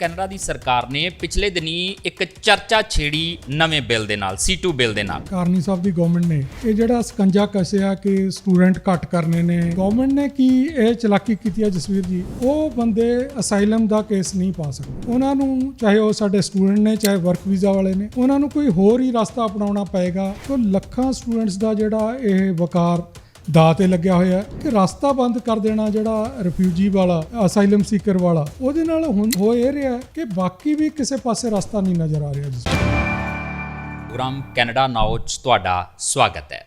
Canada ਦੀ ਸਰਕਾਰ ਨੇ ਪਿਛਲੇ ਦਿਨੀ ਇੱਕ ਚਰਚਾ ਛੇੜੀ ਨਵੇਂ ਬਿੱਲ ਦੇ ਨਾਲ C2 ਬਿੱਲ ਦੇ ਨਾਲ। ਕਾਰਨੀ ਸਾਹਿਬ ਦੀ ਗਵਰਨਮੈਂਟ ਨੇ ਇਹ ਜਿਹੜਾ ਸਕੰਜਾ ਕੱਸਿਆ ਕਿ ਸਟੂਡੈਂਟ ਘੱਟ ਕਰਨੇ ਨੇ ਗਵਰਨਮੈਂਟ ਨੇ ਕੀ ਇਹ ਚਲਾਕੀ ਕੀਤੀ ਹੈ ਜਸਵੀਰ ਜੀ? ਉਹ ਬੰਦੇ ਅਸਾਈਲਮ ਦਾ ਕੇਸ ਨਹੀਂ ਪਾ ਸਕਦੇ। ਉਹਨਾਂ ਨੂੰ ਚਾਹੇ ਉਹ ਸਾਡੇ ਸਟੂਡੈਂਟ ਨੇ, ਚਾਹੇ ਵਰਕ ਵੀਜ਼ਾ ਵਾਲੇ ਨੇ, ਉਹਨਾਂ ਨੂੰ ਕੋਈ ਹੋਰ ਹੀ ਰਸਤਾ ਅਪਣਾਉਣਾ ਪਏਗਾ। ਤਾਂ ਲੱਖਾਂ ਸਟੂਡੈਂਟਸ ਦਾ ਜਿਹੜਾ ਇਹ ਵਕਾਰ ਦਾ ਤੇ ਲੱਗਿਆ ਹੋਇਆ ਕਿ ਰਸਤਾ ਬੰਦ ਕਰ ਦੇਣਾ ਜਿਹੜਾ ਰਿਫਿਊਜੀ ਵਾਲਾ, ਅਸਾਈਲਮ ਸੀਕਰ ਵਾਲਾ, ਉਹਦੇ ਨਾਲ ਹੁਣ ਹੋ ਇਹ ਰਿਹਾ ਕਿ ਬਾਕੀ ਵੀ ਕਿਸੇ ਪਾਸੇ ਰਸਤਾ ਨਹੀਂ ਨਜ਼ਰ ਆ ਰਿਹਾ ਜਿਸ ਪ੍ਰੋਗਰਾਮ ਕੈਨੇਡਾ ਨਾਓ 'ਚ ਤੁਹਾਡਾ ਸਵਾਗਤ ਹੈ।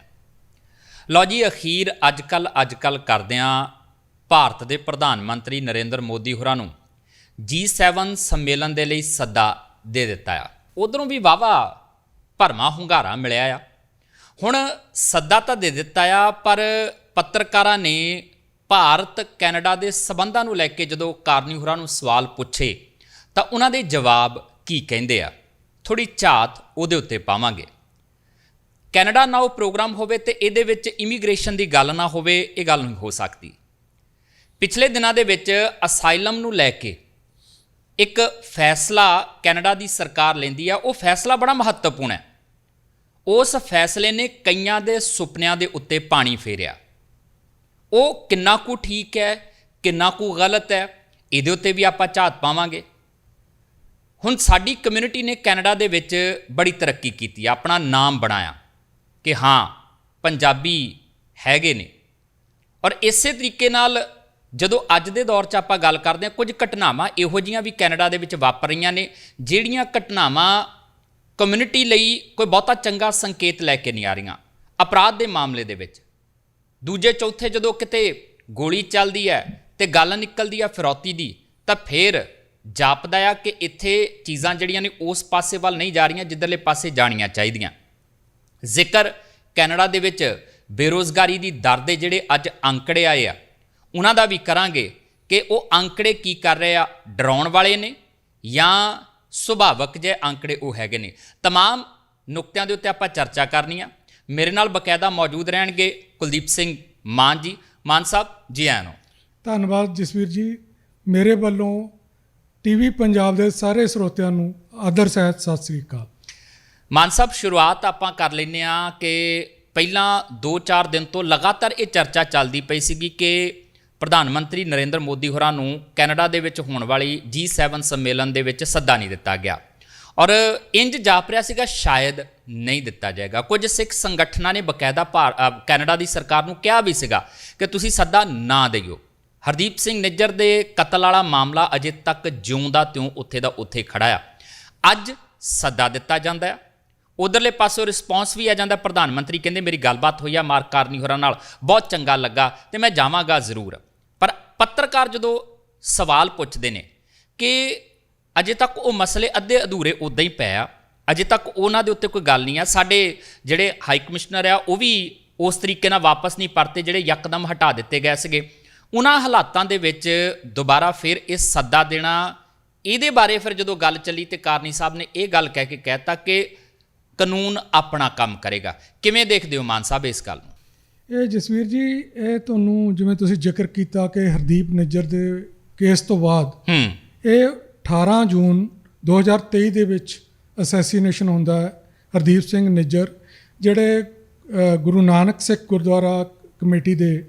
ਲਓ ਜੀ, ਅਖੀਰ ਅੱਜਕੱਲ ਅੱਜਕੱਲ ਕਰਦਿਆਂ ਭਾਰਤ ਦੇ ਪ੍ਰਧਾਨ ਮੰਤਰੀ ਨਰਿੰਦਰ ਮੋਦੀ ਹੋਰਾਂ ਨੂੰ G7 ਸੰਮੇਲਨ ਦੇ ਲਈ ਸੱਦਾ ਦੇ ਦਿੱਤਾ ਆ। ਉਧਰੋਂ ਵੀ ਵਾਵਾ ਭਰਮਾ ਹੁੰਗਾਰਾ ਮਿਲਿਆ ਆ। ਹੁਣ ਸੱਦਾ ਤਾਂ ਦੇ ਦਿੱਤਾ ਆ, ਪਰ ਪੱਤਰਕਾਰਾਂ ਨੇ ਭਾਰਤ, ਕੈਨੇਡਾ ਦੇ ਸਬੰਧਾਂ ਨੂੰ ਲੈ ਕੇ ਜਦੋਂ ਕਾਰਨੀ ਹੋਰਾਂ ਨੂੰ ਸਵਾਲ ਪੁੱਛੇ, ਤਾਂ ਉਹਨਾਂ ਦੇ ਜਵਾਬ ਕੀ ਕਹਿੰਦੇ ਆ? ਥੋੜੀ ਝਾਤ ਉਹਦੇ ਉੱਤੇ ਪਾਵਾਂਗੇ। ਕੈਨੇਡਾ ਨਾਓ ਪ੍ਰੋਗਰਾਮ ਹੋਵੇ ਤੇ ਇਹਦੇ ਵਿੱਚ ਇਮੀਗ੍ਰੇਸ਼ਨ ਦੀ ਗੱਲ ਨਾ ਹੋਵੇ, ਇਹ ਗੱਲ ਨਹੀਂ ਹੋ ਸਕਦੀ। ਪਿਛਲੇ ਦਿਨਾਂ ਦੇ ਵਿੱਚ ਅਸਾਈਲਮ ਨੂੰ ਲੈ ਕੇ ਇੱਕ ਫੈਸਲਾ ਕੈਨੇਡਾ ਦੀ ਸਰਕਾਰ ਲੈਂਦੀ ਆ, ਉਹ ਫੈਸਲਾ ਬੜਾ ਮਹੱਤਵਪੂਰਨ ਹੈ। ਉਸ ਫੈਸਲੇ ਨੇ ਕਈਆਂ ਦੇ ਸੁਪਨਿਆਂ ਦੇ ਉੱਤੇ ਪਾਣੀ ਫੇਰਿਆ। ਉਹ ਕਿੰਨਾ ਕੁ ਠੀਕ ਹੈ, ਕਿੰਨਾ ਕੁ ਗਲਤ ਹੈ, ਇਹਦੇ ਉੱਤੇ ਵੀ ਆਪਾਂ ਝਾਤ ਪਾਵਾਂਗੇ। ਹੁਣ ਸਾਡੀ ਕਮਿਊਨਿਟੀ ਨੇ ਕੈਨੇਡਾ ਦੇ ਵਿੱਚ ਬੜੀ ਤਰੱਕੀ ਕੀਤੀ, ਆਪਣਾ ਨਾਮ ਬਣਾਇਆ ਕਿ ਹਾਂ, ਪੰਜਾਬੀ ਹੈਗੇ ਨੇ। ਔਰ ਇਸੇ ਤਰੀਕੇ ਨਾਲ ਜਦੋਂ ਅੱਜ ਦੇ ਦੌਰ 'ਚ ਆਪਾਂ ਗੱਲ ਕਰਦੇ ਹਾਂ, ਕੁਝ ਘਟਨਾਵਾਂ ਇਹੋ ਜੀਆਂ ਵੀ ਕੈਨੇਡਾ ਦੇ ਵਿੱਚ ਵਾਪਰ ਰਹੀਆਂ ਨੇ, ਜਿਹੜੀਆਂ ਘਟਨਾਵਾਂ ਕਮਿਊਨਿਟੀ ਲਈ ਕੋਈ ਬਹੁਤਾ ਚੰਗਾ ਸੰਕੇਤ ਲੈ ਕੇ ਨਹੀਂ ਆ ਰਹੀਆਂ, ਅਪਰਾਧ ਦੇ ਮਾਮਲੇ ਦੇ ਵਿੱਚ। ਦੂਜੇ, ਚੌਥੇ, ਜਦੋਂ ਕਿਤੇ ਗੋਲੀ ਚੱਲਦੀ ਹੈ ਤੇ ਗੱਲ ਨਿਕਲਦੀ ਆ ਫਿਰੌਤੀ ਦੀ, ਤਾਂ ਫਿਰ ਜਾਪਦਾ ਆ ਕਿ ਇੱਥੇ ਚੀਜ਼ਾਂ ਜਿਹੜੀਆਂ ਨੇ ਉਸ ਪਾਸੇ ਵੱਲ ਨਹੀਂ ਜਾ ਰਹੀਆਂ, ਜਿੱਧਰਲੇ ਪਾਸੇ ਜਾਣੀਆਂ ਚਾਹੀਦੀਆਂ। ਜ਼ਿਕਰ ਕੈਨੇਡਾ ਦੇ ਵਿੱਚ ਬੇਰੋਜ਼ਗਾਰੀ ਦੀ ਦਰ ਦੇ ਜਿਹੜੇ ਅੱਜ ਅੰਕੜੇ ਆਏ ਆ, ਉਹਨਾਂ ਦਾ ਵੀ ਕਰਾਂਗੇ ਕਿ ਉਹ ਅੰਕੜੇ ਕੀ ਕਰ ਰਹੇ ਆ, ਡਰਾਉਣ ਵਾਲੇ ਨੇ ਜਾਂ ਸੁਭਾਵਕ ਜੇ ਅੰਕੜੇ ਉਹ ਹੈਗੇ ਨੇ तमाम ਨੁਕਤਿਆਂ ਦੇ ਉੱਤੇ ਆਪਾਂ ਚਰਚਾ ਕਰਨੀ ਆ ਮੇਰੇ ਨਾਲ ਬਕਾਇਦਾ ਮੌਜੂਦ ਰਹਿਣਗੇ ਕੁਲਦੀਪ ਸਿੰਘ ਮਾਨ ਜੀ ਮਾਨ ਸਾਹਿਬ ਜੀ ਆਇਆਂ ਨੂੰ ਧੰਨਵਾਦ ਜਸਵੀਰ ਜੀ ਮੇਰੇ ਵੱਲੋਂ ਟੀਵੀ ਪੰਜਾਬ ਦੇ ਸਾਰੇ ਸਰੋਤਿਆਂ ਨੂੰ ਆਦਰ ਸਹਿਤ ਸਤਿ ਸ੍ਰੀ ਅਕਾਲ ਮਾਨ ਸਾਹਿਬ ਸ਼ੁਰੂਆਤ ਆਪਾਂ ਕਰ ਲੈਨੇ ਆ ਕਿ ਪਹਿਲਾਂ 2-4 ਦਿਨ ਤੋਂ ਲਗਾਤਾਰ ਇਹ ਚਰਚਾ ਚੱਲਦੀ ਪਈ ਸੀਗੀ ਕਿ ਪ੍ਰਧਾਨ ਮੰਤਰੀ ਨਰਿੰਦਰ ਮੋਦੀ ਹੋਰਾਂ ਨੂੰ ਕੈਨੇਡਾ ਦੇ ਵਿੱਚ ਹੋਣ ਵਾਲੀ G7 ਸੰਮੇਲਨ ਦੇ ਵਿੱਚ ਸੱਦਾ ਨਹੀਂ ਦਿੱਤਾ ਗਿਆ। ਔਰ ਇੰਜ ਜਾਪ ਰਿਹਾ ਸੀਗਾ, ਸ਼ਾਇਦ ਨਹੀਂ ਦਿੱਤਾ ਜਾਏਗਾ। ਕੁਝ ਸਿੱਖ ਸੰਗਠਨਾਂ ਨੇ ਬਕਾਇਦਾ ਭਾਰ- ਕੈਨੇਡਾ ਦੀ ਸਰਕਾਰ ਨੂੰ ਕਿਹਾ ਵੀ ਸੀਗਾ ਕਿ ਤੁਸੀਂ ਸੱਦਾ ਨਾ ਦਿਓ। ਹਰਦੀਪ ਸਿੰਘ ਨਿੱਜਰ ਦੇ ਕਤਲ ਵਾਲਾ ਮਾਮਲਾ ਅਜੇ ਤੱਕ ਜਿਉਂਦਾ ਤਿਉਂ ਉੱਥੇ ਦਾ ਉੱਥੇ ਖੜਾ ਆ। ਅੱਜ ਸੱਦਾ ਦਿੱਤਾ ਜਾਂਦਾ ਹੈ ਉਧਰਲੇ ਪਾਸੋਂ ਰਿਸਪੌਂਸ ਵੀ ਆ ਜਾਂਦਾ। ਪ੍ਰਧਾਨ ਮੰਤਰੀ ਕਹਿੰਦੇ, ਮੇਰੀ ਗੱਲਬਾਤ ਹੋਈ ਆ ਮਾਰਕ ਕਾਰਨੀ ਹੋਰਾਂ ਨਾਲ। ਬਹੁਤ ਚੰਗਾ ਲੱਗਾ ਤੇ ਮੈਂ ਜਾਵਾਂਗਾ ਜ਼ਰੂਰ। ਪੱਤਰਕਾਰ ਜਦੋਂ ਸਵਾਲ ਪੁੱਛਦੇ ਨੇ ਕਿ ਅਜੇ ਤੱਕ ਉਹ ਮਸਲੇ ਅੱਧੇ ਅਧੂਰੇ ਉਦਾਂ ਹੀ ਪਏ ਆ, ਅਜੇ ਤੱਕ ਉਹਨਾਂ ਦੇ ਉੱਤੇ ਕੋਈ ਗੱਲ ਨਹੀਂ ਆ, ਸਾਡੇ ਜਿਹੜੇ ਹਾਈ ਕਮਿਸ਼ਨਰ ਆ, ਉਹ ਵੀ ਉਸ ਤਰੀਕੇ ਨਾਲ ਵਾਪਸ ਨਹੀਂ ਪਰਤੇ ਜਿਹੜੇ ਯਕਦਮ ਹਟਾ ਦਿੱਤੇ ਗਏ ਸੀਗੇ। ਉਹਨਾਂ ਹਾਲਾਤਾਂ ਦੇ ਵਿੱਚ ਦੁਬਾਰਾ ਫਿਰ ਇਹ ਸੱਦਾ ਦੇਣਾ, ਇਹਦੇ ਬਾਰੇ ਫਿਰ ਜਦੋਂ ਗੱਲ ਚੱਲੀ ਤੇ ਕਾਰਨੀ ਸਾਹਿਬ ਨੇ ਇਹ ਗੱਲ ਕਹਿ ਕੇ ਕਹਿਤਾ ਕਿ ਕਾਨੂੰਨ ਆਪਣਾ ਕੰਮ ਕਰੇਗਾ। ਕਿਵੇਂ ਦੇਖਦੇ ਹੋ ਮਾਨ ਸਾਹਿਬ ਇਸ ਗੱਲ ਨੂੰ? ਇਹ ਜਸਵੀਰ ਜੀ ਇਹ ਤੁਹਾਨੂੰ ਜਿਵੇਂ ਤੁਸੀਂ ਜ਼ਿਕਰ ਕੀਤਾ ਕਿ ਹਰਦੀਪ ਨਿੱਜਰ ਦੇ ਕੇਸ ਤੋਂ ਬਾਅਦ ਹੂੰ। ਇਹ 18 ਜੂਨ 2023 ਦੇ ਵਿੱਚ ਅਸੈਸੀਨੇਸ਼ਨ ਹੁੰਦਾ ਹੈ ਹਰਦੀਪ ਸਿੰਘ ਨਿੱਜਰ ਜਿਹੜੇ ਗੁਰੂ ਨਾਨਕ ਸਿੱਖ ਗੁਰਦੁਆਰਾ ਕਮੇਟੀ ਦੇ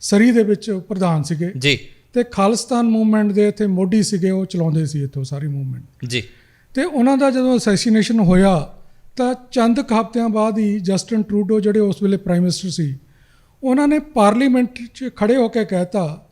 ਸਰੀ ਦੇ ਵਿੱਚ ਪ੍ਰਧਾਨ ਸੀਗੇ ਜੀ। ਤੇ ਖਾਲਿਸਤਾਨ ਮੂਵਮੈਂਟ ਦੇ ਇੱਥੇ ਮੋਢੀ ਸੀਗੇ ਉਹ ਚਲਾਉਂਦੇ ਸੀ ਇੱਥੋਂ ਸਾਰੀ ਮੂਵਮੈਂਟ। ਜੀ। ਤੇ ਉਹਨਾਂ ਦਾ ਜਦੋਂ ਅਸੈਸੀਨੇਸ਼ਨ ਹੋਇਆ ਤਾਂ ਚੰਦ ਹਫ਼ਤਿਆਂ ਬਾਅਦ ਹੀ ਜਸਟਨ ਟਰੂਡੋ ਜਿਹੜੇ ਉਸ ਵੇਲੇ ਪ੍ਰਾਈਮ ਮਿਨਿਸਟਰ ਸੀ ਉਹਨਾਂ ਨੇ ਪਾਰਲੀਮੈਂਟ 'ਚ ਖੜੇ ਹੋ ਕੇ ਕਹਿਤਾ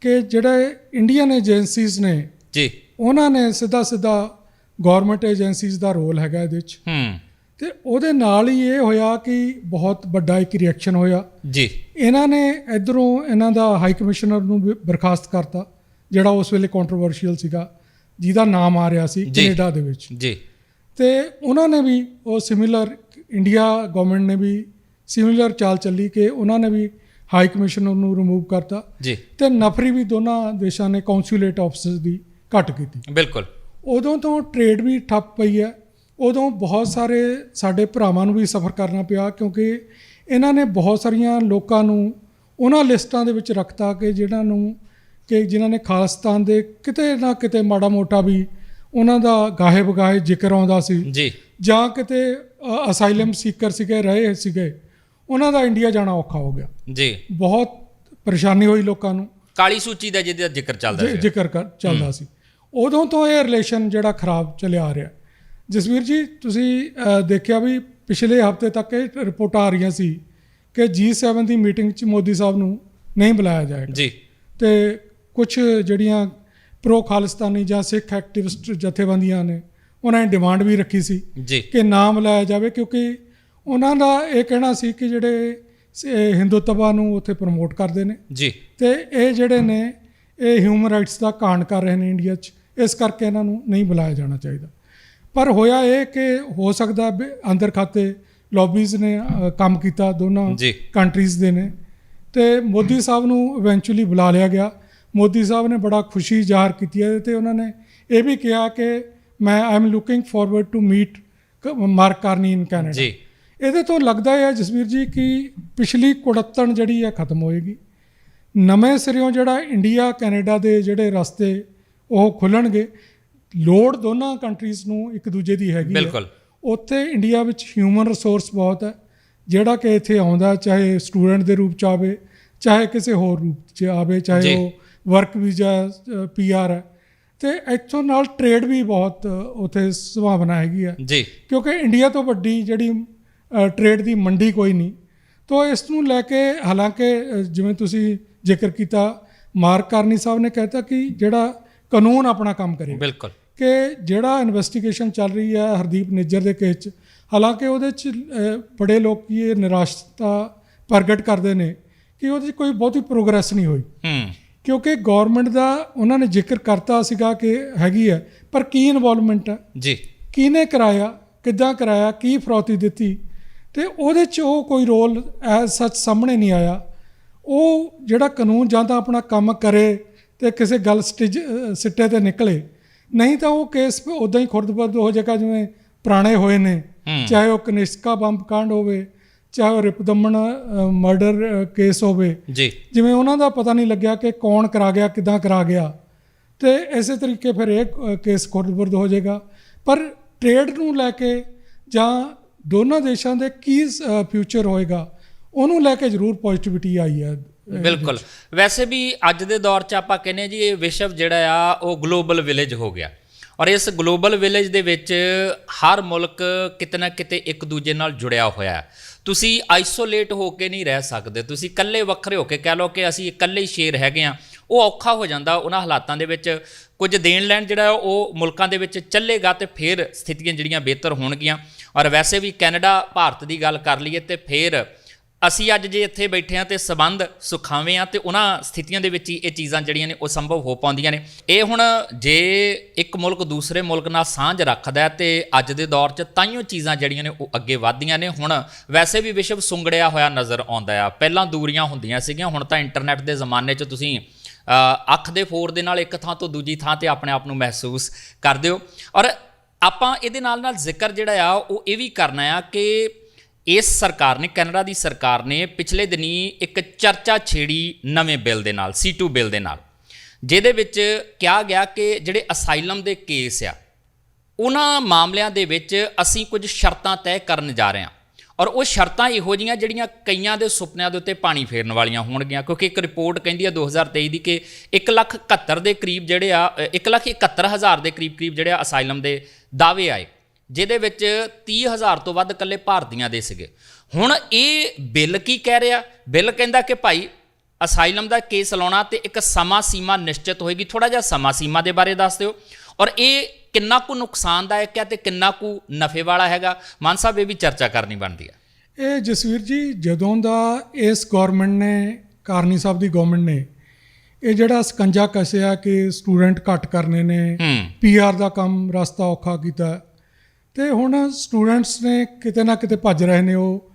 ਕਿ ਜਿਹੜੇ ਇੰਡੀਅਨ ਏਜੰਸੀਜ਼ ਨੇ ਜੀ। ਉਹਨਾਂ ਨੇ ਸਿੱਧਾ ਸਿੱਧਾ ਗਵਰਨਮੈਂਟ ਏਜੰਸੀਜ਼ ਦਾ ਰੋਲ ਹੈਗਾ ਇਹਦੇ 'ਚ। ਹੂੰ। ਤੇ ਉਹਦੇ ਨਾਲ ਹੀ ਇਹ ਹੋਇਆ ਕਿ ਬਹੁਤ ਵੱਡਾ ਇੱਕ ਰਿਐਕਸ਼ਨ ਹੋਇਆ। ਜੀ। ਇਹਨਾਂ ਨੇ ਇਧਰੋਂ ਇਹਨਾਂ ਦਾ ਹਾਈ ਕਮਿਸ਼ਨਰ ਨੂੰ ਬਰਖਾਸਤ ਕਰਤਾ ਜਿਹੜਾ ਉਸ ਵੇਲੇ ਕੰਟਰੋਵਰਸ਼ੀਅਲ ਸੀਗਾ ਜਿਹਦਾ ਨਾਮ ਆ ਰਿਹਾ ਸੀ। ਕੈਨੇਡਾ ਦੇ ਵਿੱਚ। ਜੀ। ਤੇ ਉਹਨਾਂ ਨੇ ਵੀ ਉਹ ਸਿਮਿਲਰ ਇੰਡੀਆ ਗਵਰਨਮੈਂਟ ਨੇ ਵੀ ਸਿਮਿਲਰ ਚਾਲ ਚੱਲੀ ਕਿ ਉਹਨਾਂ ਨੇ ਵੀ ਹਾਈ ਕਮਿਸ਼ਨਰ ਨੂੰ ਰਿਮੂਵ ਕਰਤਾ ਜੀ। ਤੇ ਨਫਰੀ ਵੀ ਦੋਨਾਂ ਦੇਸ਼ਾਂ ਨੇ ਕੌਂਸੂਲੇਟ ਆਫਿਸਸ ਦੀ ਘੱਟ ਕੀਤੀ। ਬਿਲਕੁਲ। ਉਦੋਂ ਤੋਂ ਟ੍ਰੇਡ ਵੀ ਠੱਪ ਪਈ ਹੈ। ਉਦੋਂ ਬਹੁਤ ਸਾਰੇ ਸਾਡੇ ਭਰਾਵਾਂ ਨੂੰ ਵੀ ਸਫਰ ਕਰਨਾ ਪਿਆ ਕਿਉਂਕਿ ਇਹਨਾਂ ਨੇ ਬਹੁਤ ਸਾਰੀਆਂ ਲੋਕਾਂ ਨੂੰ ਉਹਨਾਂ ਲਿਸਟਾਂ ਦੇ ਵਿੱਚ ਰੱਖਤਾ ਕਿ ਜਿਹਨਾਂ ਨੂੰ ਕਿ ਜਿਨ੍ਹਾਂ ਨੇ ਖਾਲਿਸਤਾਨ ਦੇ ਕਿਤੇ ਨਾ ਕਿਤੇ ਮਾੜਾ ਮੋਟਾ ਵੀ ਉਹਨਾਂ ਦਾ ਗਾਹੇ ਬਗਾਹੇ ਜ਼ਿਕਰ ਆਉਂਦਾ ਸੀ ਜੀ। ਜਾਂ ਕਿਤੇ ਅਸਾਈਲਮ ਸੀਕਰ ਸੀਗੇ ਰਹੇ ਸੀਗੇ। ਉਹਨਾਂ ਦਾ ਇੰਡੀਆ ਜਾਣਾ ਔਖਾ ਹੋ ਗਿਆ। ਜੀ। ਬਹੁਤ ਪਰੇਸ਼ਾਨੀ ਹੋਈ ਲੋਕਾਂ ਨੂੰ। ਕਾਲੀ ਸੂਚੀ ਦਾ ਜਿਹਦਾ ਜ਼ਿਕਰ ਚੱਲਦਾ ਸੀ ਜ਼ਿਕਰ ਕਰ ਚੱਲਦਾ ਸੀ। ਉਦੋਂ ਤੋਂ ਇਹ ਰਿਲੇਸ਼ਨ ਜਿਹੜਾ ਖਰਾਬ ਚੱਲਿਆ ਆ ਰਿਹਾ। ਜਸਵੀਰ ਜੀ ਤੁਸੀਂ ਦੇਖਿਆ ਵੀ ਪਿਛਲੇ ਹਫ਼ਤੇ ਤੱਕ ਇਹ ਰਿਪੋਰਟਾਂ ਆ ਰਹੀਆਂ ਸੀ ਕਿ G7 ਦੀ ਮੀਟਿੰਗ 'ਚ ਮੋਦੀ ਸਾਹਿਬ ਨੂੰ ਨਹੀਂ ਬੁਲਾਇਆ ਜਾਏਗਾ। ਜੀ। ਤੇ ਕੁਝ ਜਿਹੜੀਆਂ ਪ੍ਰੋ ਖਾਲਿਸਤਾਨੀ ਜਾਂ ਸਿੱਖ ਐਕਟਿਵਿਸਟ ਜਥੇਬੰਦੀਆਂ ਨੇ ਉਹਨਾਂ ਨੇ ਡਿਮਾਂਡ ਵੀ ਰੱਖੀ ਸੀ ਜੀ। ਕਿ ਨਾਮ ਲਾਇਆ ਜਾਵੇ ਕਿਉਂਕਿ ਉਹਨਾਂ ਦਾ ਇਹ ਕਹਿਣਾ ਸੀ ਕਿ ਜਿਹੜੇ ਹਿੰਦੂਤਵਾ ਨੂੰ ਉੱਥੇ ਪ੍ਰਮੋਟ ਕਰਦੇ ਨੇ। ਜੀ। ਤੇ ਇਹ ਜਿਹੜੇ ਨੇ ਇਹ ਹਿਊਮਨ ਰਾਈਟਸ ਦਾ ਕਾਂਡ ਕਰ ਰਹੇ ਨੇ ਇੰਡੀਆ 'ਚ। ਇਸ ਕਰਕੇ ਇਹਨਾਂ ਨੂੰ ਨਹੀਂ ਬੁਲਾਇਆ ਜਾਣਾ ਚਾਹੀਦਾ। ਪਰ ਹੋਇਆ ਇਹ ਕਿ ਹੋ ਸਕਦਾ ਅੰਦਰ ਖਾਤੇ ਲੌਬੀਜ਼ ਨੇ ਕੰਮ ਕੀਤਾ ਦੋਨਾਂ। ਕੰਟਰੀਜ਼ ਦੇ ਨੇ। ਤੇ ਮੋਦੀ ਸਾਹਿਬ ਨੂੰ ਇਵੈਂਚੁਅਲੀ ਬੁਲਾ ਲਿਆ ਗਿਆ। ਮੋਦੀ ਸਾਹਿਬ ਨੇ ਬੜਾ ਖੁਸ਼ੀ ਜ਼ਾਹਰ ਕੀਤੀ ਹੈ ਤੇ ਉਹਨਾਂ ਨੇ ਇਹ ਵੀ ਕਿਹਾ ਕਿ ਮੈਂ I am looking forward to meet Mark Carney in Canada ਜੀ। ਇਹਦੇ ਤੋਂ ਲੱਗਦਾ ਹੈ ਜਸਵੀਰ ਜੀ ਕਿ ਪਿਛਲੀ ਕੁੜੱਤਣ ਜਿਹੜੀ ਹੈ ਖਤਮ ਹੋਏਗੀ। ਨਵੇਂ ਸਿਰਿਓਂ ਜਿਹੜਾ ਇੰਡੀਆ ਕੈਨੇਡਾ ਦੇ ਜਿਹੜੇ ਰਸਤੇ ਉਹ ਖੁੱਲਣਗੇ। ਲੋੜ ਦੋਨਾਂ ਕੰਟਰੀਜ਼ ਨੂੰ ਇੱਕ ਦੂਜੇ ਦੀ ਹੈਗੀ ਬਿਲਕੁਲ। ਉੱਥੇ ਇੰਡੀਆ ਵਿੱਚ ਹਿਊਮਨ ਰਿਸੋਰਸ ਬਹੁਤ ਹੈ। ਜਿਹੜਾ ਕਿ ਇੱਥੇ ਆਉਂਦਾ ਚਾਹੇ ਸਟੂਡੈਂਟ ਦੇ ਰੂਪ ਚ ਆਵੇ ਚਾਹੇ ਕਿਸੇ ਹੋਰ ਰੂਪ ਚ ਆਵੇ। ਚਾਹੇ ਉਹ ਵਰਕ ਵੀਜ਼ਾ ਪੀਆਰ ਹੈ। ਤੇ ਇੱਥੋਂ ਨਾਲ ਟ੍ਰੇਡ ਵੀ ਬਹੁਤ ਉੱਥੇ ਸੰਭਾਵਨਾ ਹੈਗੀ ਹੈ। ਜੀ। ਕਿਉਂਕਿ ਇੰਡੀਆ ਤੋਂ ਵੱਡੀ ਜਿਹੜੀ ਟ੍ਰੇਡ ਦੀ ਮੰਡੀ ਕੋਈ ਨਹੀਂ। ਤੋਂ ਇਸ ਨੂੰ ਲੈ ਕੇ ਹਾਲਾਂਕਿ ਜਿਵੇਂ ਤੁਸੀਂ ਜ਼ਿਕਰ ਕੀਤਾ ਮਾਰਕ ਕਾਰਨੀ ਸਾਹਿਬ ਨੇ ਕਹਿਤਾ ਕਿ ਜਿਹੜਾ ਕਾਨੂੰਨ ਆਪਣਾ ਕੰਮ ਕਰੇ ਬਿਲਕੁਲ। ਕਿ ਜਿਹੜਾ ਇਨਵੈਸਟੀਗੇਸ਼ਨ ਚੱਲ ਰਹੀ ਹੈ ਹਰਦੀਪ ਨਿੱਜਰ ਦੇ ਕੇਸ 'ਚ ਹਾਲਾਂਕਿ ਉਹਦੇ 'ਚ ਬੜੇ ਲੋਕ ਇਹ ਨਿਰਾਸ਼ਤਾ ਪ੍ਰਗਟ ਕਰਦੇ ਨੇ ਕਿ ਉਹਦੇ 'ਚ ਕੋਈ ਬਹੁਤੀ ਪ੍ਰੋਗਰੈਸ ਨਹੀਂ ਹੋਈ। ਹੂੰ। ਕਿਉਂਕਿ ਗਵਰਨਮੈਂਟ ਦਾ ਉਹਨਾਂ ਨੇ ਜ਼ਿਕਰ ਕਰਤਾ ਸੀਗਾ ਕਿ ਹੈਗੀ ਹੈ ਪਰ ਕੀ ਇਨਵੋਲਵਮੈਂਟ ਹੈ? ਜੀ। ਕਿਹਨੇ ਕਰਾਇਆ ਕਿੱਦਾਂ ਕਰਾਇਆ ਕੀ ਫਰੌਤੀ ਦਿੱਤੀ? ਤੇ ਉਹਦੇ 'ਚ ਉਹ ਕੋਈ ਰੋਲ ਐਜ਼ ਸੱਚ ਸਾਹਮਣੇ ਨਹੀਂ ਆਇਆ। ਉਹ ਜਿਹੜਾ ਕਾਨੂੰਨ ਜਾਂ ਤਾਂ ਆਪਣਾ ਕੰਮ ਕਰੇ ਤੇ ਕਿਸੇ ਗੱਲ ਸਟਿਜ ਸਿੱਟੇ ਤੇ ਨਿਕਲੇ। ਨਹੀਂ ਤਾਂ ਉਹ ਕੇਸ ਉਦਾਂ ਹੀ ਖੁਰਦ-ਬੁਰਦ ਹੋ ਜਾਏਗਾ ਜਿਵੇਂ ਪੁਰਾਣੇ ਹੋਏ ਨੇ। ਚਾਹੇ ਉਹ ਕਨਿਸ਼ਕਾ ਬੰਬ ਕਾਂਡ ਹੋਵੇ ਚਾਹੇ ਰਿਪਦਮਨ ਮਰਡਰ ਕੇਸ ਹੋਵੇ। ਜੀ। ਜਿਵੇਂ ਉਹਨਾਂ ਦਾ ਪਤਾ ਨਹੀਂ ਲੱਗਿਆ ਕਿ ਕੌਣ ਕਰਾ ਗਿਆ ਕਿਦਾਂ ਕਰਾ ਗਿਆ। ਤੇ ਇਸੇ ਤਰੀਕੇ ਫਿਰ ਇਹ ਕੇਸ ਖੁਰਦ-ਬੁਰਦ ਹੋ ਜਾਏਗਾ। ਪਰ ਟ੍ਰੇਡ ਨੂੰ ਲੈ ਕੇ ਜਾਂ ਦੋਨਾਂ ਦੇਸ਼ਾਂ ਦੇ ਕੀ ਫਿਊਚਰ ਹੋਏਗਾ ਉਹਨੂੰ ਲੈ ਕੇ ਜ਼ਰੂਰ ਪੋਜ਼ਿਟਿਵਿਟੀ ਆਈ ਹੈ ਬਿਲਕੁਲ। ਵੈਸੇ ਵੀ ਅੱਜ ਦੇ ਦੌਰ 'ਚ ਆਪਾਂ ਕਹਿੰਦੇ ਜੀ ਇਹ ਵਿਸ਼ਵ ਜਿਹੜਾ ਆ ਉਹ ਗਲੋਬਲ ਵਿਲੇਜ ਹੋ ਗਿਆ। ਔਰ ਇਸ ਗਲੋਬਲ ਵਿਲੇਜ ਦੇ ਵਿੱਚ ਹਰ ਮੁਲਕ ਕਿਤੇ ਨਾ ਕਿਤੇ ਇੱਕ ਦੂਜੇ ਨਾਲ ਜੁੜਿਆ ਹੋਇਆ ਹੈ। ਤੁਸੀਂ ਆਈਸੋਲੇਟ ਹੋ ਕੇ ਨਹੀਂ ਰਹਿ ਸਕਦੇ। ਤੁਸੀਂ ਇਕੱਲੇ ਵੱਖਰੇ ਹੋ ਕੇ ਕਹਿ ਲਓ ਕਿ ਅਸੀਂ ਇਕੱਲੇ ਹੀ ਸ਼ੇਰ ਹੈਗੇ ਆ ਉਹ ਔਖਾ ਹੋ ਜਾਂਦਾ ਉਹਨਾਂ ਹਾਲਾਤਾਂ ਦੇ ਵਿੱਚ। ਕੁਝ ਦੇਣ ਲੈਣ ਜਿਹੜਾ ਉਹ ਮੁਲਕਾਂ ਦੇ ਵਿੱਚ ਚੱਲੇਗਾ ਤੇ ਫਿਰ ਸਥਿਤੀਆਂ ਜਿਹੜੀਆਂ ਬਿਹਤਰ ਹੋਣਗੀਆਂ। ਔਰ ਵੈਸੇ ਵੀ ਕੈਨੇਡਾ, ਭਾਰਤ ਦੀ ਗੱਲ ਕਰ ਲਈਏ ਤੇ ਫਿਰ ਅਸੀਂ ਅੱਜ ਜੇ ਇੱਥੇ ਬੈਠੇ ਆ ਤੇ ਸਬੰਧ ਸੁਖਾਵੇਂ ਆ ਤੇ ਉਹਨਾਂ ਸਥਿਤੀਆਂ ਦੇ ਵਿੱਚ ਹੀ ਇਹ ਚੀਜ਼ਾਂ ਜਿਹੜੀਆਂ ਨੇ ਉਹ ਸੰਭਵ ਹੋ ਪਾਉਂਦੀਆਂ ਨੇ। ਇਹ ਹੁਣ ਜੇ ਇੱਕ ਮੁਲਕ ਦੂਸਰੇ ਮੁਲਕ ਨਾਲ ਸਾਂਝ ਰੱਖਦਾ ਹੈ ਤੇ ਅੱਜ ਦੇ ਦੌਰ 'ਚ ਤਾਈਓ ਚੀਜ਼ਾਂ ਜਿਹੜੀਆਂ ਨੇ ਉਹ ਅੱਗੇ ਵਧਦੀਆਂ ਨੇ। ਹੁਣ ਵੈਸੇ ਵੀ ਵਿਸ਼ਵ ਸੁੰਗੜਿਆ ਹੋਇਆ ਨਜ਼ਰ ਆਉਂਦਾ ਆ। ਪਹਿਲਾਂ ਦੂਰੀਆਂ ਹੁੰਦੀਆਂ ਸੀਗੀਆਂ, ਹੁਣ ਤਾਂ ਇੰਟਰਨੈਟ ਦੇ ਜ਼ਮਾਨੇ 'ਚ ਤੁਸੀਂ ਅੱਖ ਦੇ ਫੋਰ ਦੇ ਨਾਲ ਇੱਕ ਥਾਂ ਤੋਂ ਦੂਜੀ ਥਾਂ ਤੇ ਆਪਣੇ ਆਪ ਨੂੰ ਮਹਿਸੂਸ ਕਰਦੇ ਹੋ। ਔਰ ਆਪਾਂ ਇਹਦੇ ਨਾਲ ਨਾਲ ਜ਼ਿਕਰ ਜਿਹੜਾ ਆ, ਉਹ ਇਹ ਵੀ ਕਰਨਾ ਆ ਕਿ ਇਸ ਸਰਕਾਰ ਨੇ, ਕੈਨੇਡਾ ਦੀ ਸਰਕਾਰ ਨੇ ਪਿਛਲੇ ਦਿਨੀ ਇੱਕ ਚਰਚਾ ਛੇੜੀ ਨਵੇਂ ਬਿੱਲ ਦੇ ਨਾਲ C2 ਬਿੱਲ ਦੇ ਨਾਲ। ਜਿਹਦੇ ਵਿੱਚ ਕਿਹਾ ਗਿਆ ਕਿ ਜਿਹੜੇ ਅਸਾਈਲਮ ਦੇ ਕੇਸ ਆ, ਉਹਨਾਂ ਮਾਮਲਿਆਂ ਦੇ ਵਿੱਚ ਅਸੀਂ ਕੁਝ ਸ਼ਰਤਾਂ ਤੈਅ ਕਰਨ ਜਾ ਰਹੇ ਹਾਂ। ਔਰ ਉਹ ਸ਼ਰਤਾਂ ਇਹੋ ਜੀਆਂ ਜਿਹੜੀਆਂ ਕਈਆਂ ਦੇ ਸੁਪਨਿਆਂ ਦੇ ਉੱਤੇ ਪਾਣੀ ਫੇਰਨ ਵਾਲੀਆਂ ਹੋਣਗੀਆਂ ਕਿਉਂਕਿ ਇੱਕ ਰਿਪੋਰਟ ਕਹਿੰਦੀ ਹੈ 2023 ਦੀ ਕਿ 1,71 ਦੇ ਕਰੀਬ ਜਿਹੜੇ ਆ 1,71,000 ਦੇ ਕਰੀਬ ਕਰੀਬ ਜਿਹੜੇ ਆ ਅਸਾਈਲਮ ਦੇ ਦਾਅਵੇ ਆਏ ਜਿਹਦੇ ਵਿੱਚ 30000 ਤੋਂ ਵੱਧ ਇਕੱਲੇ ਭਾਰਤੀਆਂ ਦੇ ਸੀਗੇ। ਹੁਣ ਇਹ ਬਿੱਲ ਕੀ ਕਹਿ ਰਿਹਾ? ਬਿੱਲ ਕਹਿੰਦਾ ਕਿ ਭਾਈ ਅਸਾਈਲਮ ਦਾ ਕੇਸ ਲਾਉਣਾ ਤੇ ਇੱਕ ਸਮਾਂ ਸੀਮਾ ਨਿਸ਼ਚਿਤ ਹੋਏਗੀ। ਥੋੜਾ ਜਿਹਾ ਸਮਾਂ ਸੀਮਾ ਦੇ ਬਾਰੇ ਦੱਸ ਦਿਓ। ਔਰ ਇਹ ਕਿੰਨਾ ਕੁ ਨੁਕਸਾਨਦਾਇਕ ਹੈ ਤੇ ਕਿੰਨਾ ਕੁ ਨਫੇ ਵਾਲਾ ਹੈਗਾ? ਮਾਨ ਸਾਹਿਬ ਇਹ ਵੀ ਚਰਚਾ ਕਰਨੀ ਬਣਦੀ ਹੈ। ਇਹ ਜਸਵੀਰ ਜੀ ਜਦੋਂ ਦਾ ਇਸ ਗਵਰਨਮੈਂਟ ਨੇ ਕਾਰਨੀ ਸਾਹਿਬ ਦੀ ਗਵਰਨਮੈਂਟ ਨੇ ਇਹ ਜਿਹੜਾ ਸਕੰਜਾ ਕੱਸਿਆ ਕਿ ਸਟੂਡੈਂਟ ਘੱਟ ਕਰਨੇ ਨੇ ਪੀਆਰ ਦਾ ਕੰਮ ਰਸਤਾ ਔਖਾ ਕੀਤਾ। ਤੇ ਹੁਣ ਸਟੂਡੈਂਟਸ ਨੇ ਕਿਤੇ ਨਾ ਕਿਤੇ ਭੱਜ ਰਹੇ ਨੇ ਉਹ